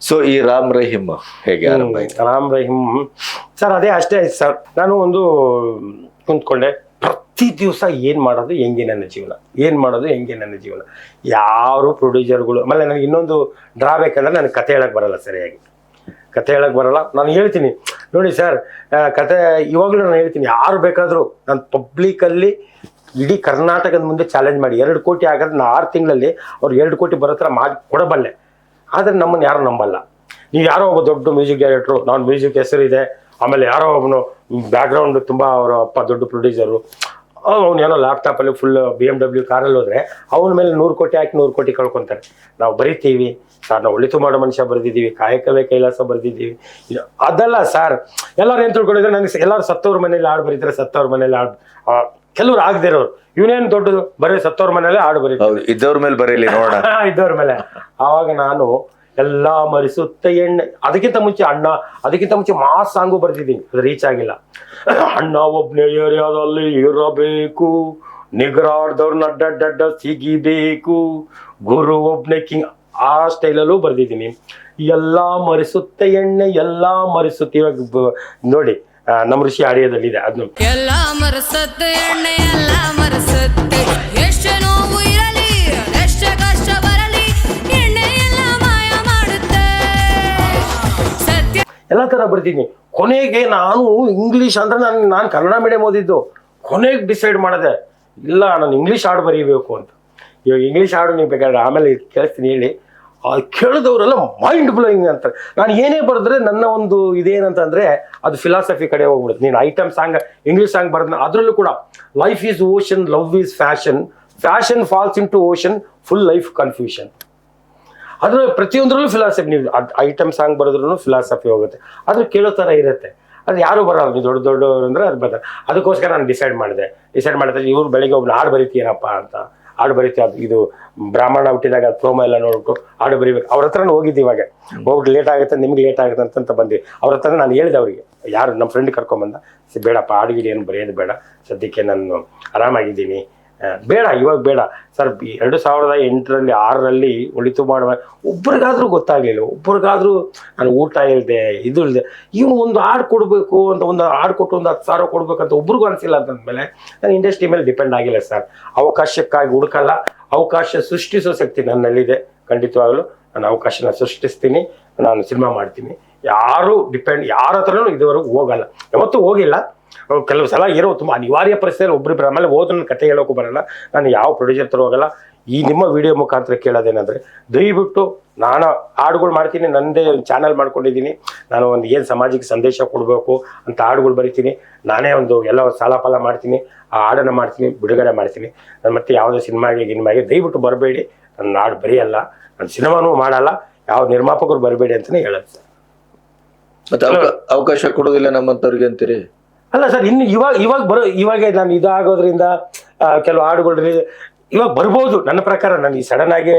ಸೊ ಈ ರಾಮ್ ರಹೀಮ್ ಹೇಗೆ ಆರಂಭ ಆಯ್ತು? ರಾಮ್ ರಹೀಮ್ ಸರ್ ಅದೇ ಅಷ್ಟೇ ಆಯ್ತು ಸರ್. ನಾನು ಒಂದು ಕುಂತ್ಕೊಂಡೆ ಪ್ರತಿ ದಿವಸ ಏನು ಮಾಡೋದು ಹೆಂಗೆ ನನ್ನ ಜೀವನ? ಏನು ಮಾಡೋದು ಹೆಂಗೆ ನನ್ನ ಜೀವನ? ಯಾರು ಪ್ರೊಡ್ಯೂಸರ್ಗಳು ಆಮೇಲೆ ನನಗೆ ಇನ್ನೊಂದು ಡ್ರಾಬ್ಯಾಕ್ ಅಂದರೆ ನನಗೆ ಕತೆ ಹೇಳಕ್ಕೆ ಬರಲ್ಲ ಸರಿಯಾಗಿ. ಕತೆ ಹೇಳಕ್ಕೆ ಬರಲ್ಲ. ನಾನು ಹೇಳ್ತೀನಿ ನೋಡಿ ಸರ್ ಕತೆ ಇವಾಗಲೂ ನಾನು ಹೇಳ್ತೀನಿ ಯಾರು ಬೇಕಾದರೂ ನಾನು ಪಬ್ಲಿಕಲ್ಲಿ ಇಡೀ ಕರ್ನಾಟಕದ ಮುಂದೆ ಚಾಲೆಂಜ್ ಮಾಡಿ ಎರಡು ಕೋಟಿ ಆಗೋದು ನಾನು ಆರು ತಿಂಗಳಲ್ಲಿ ಅವ್ರು ಎರಡು ಕೋಟಿ ಬರೋ ಥರ ಮಾಡಿ ಕೊಡಬಲ್ಲೆ. ಆದರೆ ನಮ್ಮನ್ನು ಯಾರು ನಂಬಲ್ಲ. ನೀವು ಯಾರೋ ಒಬ್ಬ ದೊಡ್ಡ ಮ್ಯೂಸಿಕ್ ಡೈರೆಕ್ಟ್ರು, ನಾನು ಮ್ಯೂಸಿಕ್ ಹೆಸರಿದೆ, ಆಮೇಲೆ ಯಾರೋ ಒಬ್ಬನು ಬ್ಯಾಕ್ಗ್ರೌಂಡ್ ತುಂಬ ಅವರ ಅಪ್ಪ ದೊಡ್ಡ ಪ್ರೊಡ್ಯೂಸರು ಅವ್ನು ಏನೋ ಲ್ಯಾಪ್ಟಾಪಲ್ಲಿ ಫುಲ್ ಬಿ ಎಂ ಡಬ್ಲ್ಯೂ ಕಾರಲ್ಲಿ ಹೋದ್ರೆ ಅವನ ಮೇಲೆ ನೂರು ಕೋಟಿ ಹಾಕಿ ನೂರು ಕೋಟಿ ಕಳ್ಕೊತಾರೆ. ನಾವು ಬರಿತೀವಿ ಸರ್ ನಾವು ಉಳಿತು ಮಾಡೋ ಮನುಷ್ಯ ಬರೆದಿದ್ದೀವಿ ಕಾಯಕವೇ ಕೈಲಾಸ ಬರೆದಿದ್ದೀವಿ. ಅದಲ್ಲ ಸರ್ ಎಲ್ಲರೂ ಏನು ತಿಳ್ಕೊಂಡಿದ್ರೆ ನನಗೆ ಎಲ್ಲರೂ ಸತ್ತವ್ರ ಮನೇಲಿ ಹಾಡು ಬರೀತಾರೆ ಸತ್ತವ್ರ ಮನೇಲಿ ಹಾಡು ಕೆಲವ್ರು ಕೆಲವ್ರು ಇರೋರು ಇವನೇನು ದೊಡ್ಡದು? ಬರೀ ಸತ್ತವ್ರ ಮನೇಲಿ ಹಾಡು ಬರೀತಾರೆ. ಇದ್ದವ್ರ ಮೇಲೆ ಬರೀಲಿ ನೋಡೋಣ ಇದ್ದವ್ರ ಮೇಲೆ. ಆವಾಗ ನಾನು ಎಲ್ಲಾ ಮರಿಸುತ್ತ ಎಣ್ಣೆ. ಅದಕ್ಕಿಂತ ಮುಂಚೆ ಅಣ್ಣ ಅದಕ್ಕಿಂತ ಮುಂಚೆ ಮಾಸ್ ಸಾಂಗು ಬರ್ತಿದ್ದೀನಿ. ಅದು ರೀಚ್ ಆಗಿಲ್ಲ. ಅಣ್ಣ ಒಬ್ನೇ ಏರಿಯಾದಲ್ಲಿ ಇರಬೇಕು. ನಿಗ್ರಾಡ್ದವ್ರನ್ನ ಅಡ್ಡ ಸಿಗಿಬೇಕು. ಗುರು ಒಬ್ನೇ ಕಿಂಗ್, ಆ ಸ್ಟೈಲಲ್ಲೂ ಬರ್ದಿದ್ದೀನಿ. ಎಲ್ಲಾ ಮರಿಸುತ್ತ ಎಣ್ಣೆ, ಎಲ್ಲಾ ಮರಿಸುತ್ತೆ, ಇವಾಗ ನೋಡಿ ನಮ್ಮ ಋಷಿ ಆರ್ಯದಲ್ಲಿದೆ. ಅದನ್ನು ಎಲ್ಲ ಮರಸತ್ತೆ ಎಣ್ಣೆ, ಎಲ್ಲ ಮರೆಸತ್ತೆ ಎಲ್ಲ ಥರ ಬರ್ತೀನಿ ಕೊನೆಗೆ ನಾನು ಇಂಗ್ಲೀಷ್ ಅಂದ್ರೆ ನಾನು ನಾನು ಕನ್ನಡ ಮೀಡಿಯಂ ಓದಿದ್ದು. ಕೊನೆಗೆ ಡಿಸೈಡ್ ಮಾಡಿದೆ, ಇಲ್ಲ, ನಾನು ಇಂಗ್ಲೀಷ್ ಹಾಡು ಬರೀಬೇಕು ಅಂತ. ಇವಾಗ ಇಂಗ್ಲೀಷ್ ಹಾಡು ನೀವು ಬೇಕಾದ್ರೆ ಆಮೇಲೆ ಕೇಳ್ತೀನಿ ಹೇಳಿ. ಆ ಕೇಳಿದವರೆಲ್ಲ ಮೈಂಡ್ ಬ್ಲೋಯಿಂಗ್ ಅಂತ ನಾನು ಏನೇ ಬರೆದ್ರೆ ನನ್ನ ಒಂದು ಇದೇನಂತಂದರೆ ಅದು ಫಿಲಾಸಫಿ ಕಡೆ ಹೋಗ್ಬಿಡುತ್ತೆ. ನೀನು ಐಟಮ್ ಸಾಂಗ್ ಇಂಗ್ಲೀಷ್ ಸಾಂಗ್ ಬರೆದ ಅದರಲ್ಲೂ ಕೂಡ life is ocean love is passion passion falls into ocean full life confusion ಅದ್ರ ಪ್ರತಿಯೊಂದರಲ್ಲೂ ಫಿಲಾಸಫಿ ನೀವು ಐಟಮ್ ಸಾಂಗ್ ಬರೆದ್ರೂ ಫಿಲಾಸಫಿ ಹೋಗುತ್ತೆ. ಅದು ಕೇಳೋ ಥರ ಇರುತ್ತೆ. ಅದು ಯಾರು ಬರೋಲ್ಲ ನೀವು ದೊಡ್ಡ ದೊಡ್ಡವ್ರು ಅಂದ್ರೆ ಅದು ಬರ್ತಾರೆ. ಅದಕ್ಕೋಸ್ಕರ ನಾನು ಡಿಸೈಡ್ ಮಾಡಿದೆ. ಡಿಸೈಡ್ ಮಾಡಿದ್ರೆ ಇವ್ರು ಬೆಳಿಗ್ಗೆ ಒಬ್ಬನು ಹಾಡು ಬರೀತೀನಪ್ಪ ಅಂತ. ಹಾಡು ಬರೀತಿ ಅದು ಇದು ಬ್ರಾಹ್ಮಣ ಹುಟ್ಟಿದಾಗ ಪ್ರೋಮ ಎಲ್ಲ ನೋಡ್ಬಿಟ್ಟು ಹಾಡು ಬರೀಬೇಕು. ಅವ್ರ ಹತ್ರ ಹೋಗಿದ್ದು ಇವಾಗ. ಹೋಗ್ಬಿಟ್ಟು ಲೇಟ್ ಆಗುತ್ತೆ ನಿಮ್ಗೆ ಲೇಟ್ ಆಗುತ್ತೆ ಅಂತಂತ ಬಂದ್ವಿ. ಅವ್ರ ಹತ್ರ ನಾನು ಹೇಳಿದೆ ಅವರಿಗೆ. ಯಾರು ನಮ್ಮ ಫ್ರೆಂಡ್ ಕರ್ಕೊಂಬಂದ "ಸಿ, ಬೇಡಪ್ಪ ಹಾಡುಗಿಡಿ ಏನು ಬರೆಯೋದು ಬೇಡ. ಸದ್ಯಕ್ಕೆ ನಾನು ಆರಾಮಾಗಿದ್ದೀನಿ. ಬೇಡ, ಇವಾಗ ಬೇಡ. ಸರ್ ಎರಡು ಸಾವಿರದ ಎಂಟರಲ್ಲಿ, ಆರರಲ್ಲಿ ಒಳಿತು ಮಾಡುವ ಒಬ್ರಿಗಾದ್ರೂ ಗೊತ್ತಾಗಲಿಲ್ಲ. ಒಬ್ರಿಗಾದ್ರೂ ನಾನು ಊಟ ಇಲ್ಲದೆ ಇದು ಇಲ್ಲದೆ ಇವನು ಒಂದು ಹಾಡು ಕೊಡಬೇಕು ಅಂತ, ಒಂದು ಹಾಡು ಕೊಟ್ಟು ಒಂದು ಹತ್ತು ಸಾವಿರ ಕೊಡಬೇಕಂತ ಒಬ್ರಿಗೂ ಅನಿಸಿಲ್ಲ ಅಂತಂದಮೇಲೆ ನಾನು ಇಂಡಸ್ಟ್ರಿ ಮೇಲೆ ಡಿಪೆಂಡ್ ಆಗಿಲ್ಲ ಸರ್. ಅವಕಾಶಕ್ಕಾಗಿ ಹುಡುಕಲ್ಲ. ಅವಕಾಶ ಸೃಷ್ಟಿಸೋ ಶಕ್ತಿ ನನ್ನಲ್ಲಿದೆ. ಖಂಡಿತವಾಗಲೂ ನಾನು ಅವಕಾಶನ ಸೃಷ್ಟಿಸ್ತೀನಿ. ನಾನು ಸಿನಿಮಾ ಮಾಡ್ತೀನಿ. ಯಾರೂ ಡಿಪೆಂಡ್ ಯಾರ ಹತ್ರನೂ ಇದುವರೆಗೂ ಹೋಗಲ್ಲ. ಯಾವತ್ತೂ ಹೋಗಿಲ್ಲ. ಕೆಲವು ಸಲ ಇರೋ ತುಂಬ ಅನಿವಾರ್ಯ ಪರಿಸ್ಥಿತಿಯಲ್ಲಿ ಒಬ್ಬರಿಬ್ಬರು ಆಮೇಲೆ ಹೋದ್ರೆ ನನ್ನ ಕತೆ ಹೇಳೋಕ್ಕೂ ಬರಲ್ಲ. ನಾನು ಯಾವ ಪ್ರೊಡ್ಯೂಸರ್ ಹತ್ರ ಹೋಗಲ್ಲ. ಈ ನಿಮ್ಮ ವಿಡಿಯೋ ಮುಖಾಂತರ ಕೇಳೋದೇನಂದ್ರೆ, ದಯವಿಟ್ಟು ನಾನು ಹಾಡುಗಳು ಮಾಡ್ತೀನಿ ನನ್ನದೇ ಒಂದು ಚಾನಲ್ ಮಾಡ್ಕೊಂಡಿದ್ದೀನಿ. ನಾನು ಒಂದು ಏನು ಸಮಾಜಕ್ಕೆ ಸಂದೇಶ ಕೊಡಬೇಕು ಅಂತ ಹಾಡುಗಳು ಬರಿತೀನಿ. ನಾನೇ ಒಂದು ಎಲ್ಲ ಸಾಲ ಫಲ ಮಾಡ್ತೀನಿ, ಆ ಹಾಡನ್ನು ಮಾಡ್ತೀನಿ, ಬಿಡುಗಡೆ ಮಾಡ್ತೀನಿ. ನಾನು ಮತ್ತೆ ಯಾವುದೇ ಸಿನಿಮಾಗೆ, ಗಿನ್ಮಾಗೆ ದಯವಿಟ್ಟು ಬರಬೇಡಿ. ನನ್ನ ಹಾಡು ಬರೆಯಲ್ಲ. ನಾನು ಸಿನಿಮಾನೂ ಮಾಡಲ್ಲ. ಯಾವ ನಿರ್ಮಾಪಕರು ಬರಬೇಡಿ ಅಂತಲೇ ಹೇಳುತ್ತೆ ಮತ್ತೆ ಅವಕಾಶ ಕೊಡೋದಿಲ್ಲ ನಮ್ಮಂಥವ್ರಿಗೆ ಅಂತೀರಿ? ಅಲ್ಲ ಸರ್, ಇನ್ನು ಇವಾಗ ಇವಾಗ ಬರೋ, ಇವಾಗ ನಾನು ಇದಾಗೋದ್ರಿಂದ ಕೆಲವು ಹಾಡುಗಳು ಇವಾಗ ಬರ್ಬೋದು. ನನ್ನ ಪ್ರಕಾರ ನಾನು ಈ ಸಡನ್ ಆಗಿ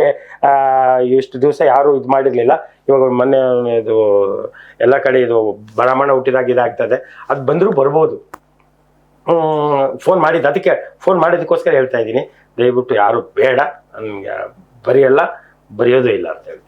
ಇಷ್ಟು ದಿವಸ ಯಾರು ಇದು ಮಾಡಿರ್ಲಿಲ್ಲ. ಇವಾಗ ಮೊನ್ನೆ ಇದು ಎಲ್ಲ ಕಡೆ ಇದು ಬ್ರಾಹ್ಮಣ ಹುಟ್ಟಿದಾಗ ಇದಾಗ್ತದೆ. ಅದು ಬಂದರೂ ಬರ್ಬೋದು. ಫೋನ್ ಮಾಡಿದ್ದು, ಅದಕ್ಕೆ ಫೋನ್ ಮಾಡಿದ್ದಕ್ಕೋಸ್ಕರ ಹೇಳ್ತಾ ಇದ್ದೀನಿ. ದಯವಿಟ್ಟು ಯಾರು ಬೇಡ. ನನಗೆ ಬರೆಯಲ್ಲ, ಬರೆಯೋದೇ ಇಲ್ಲ ಅಂತ ಹೇಳಿ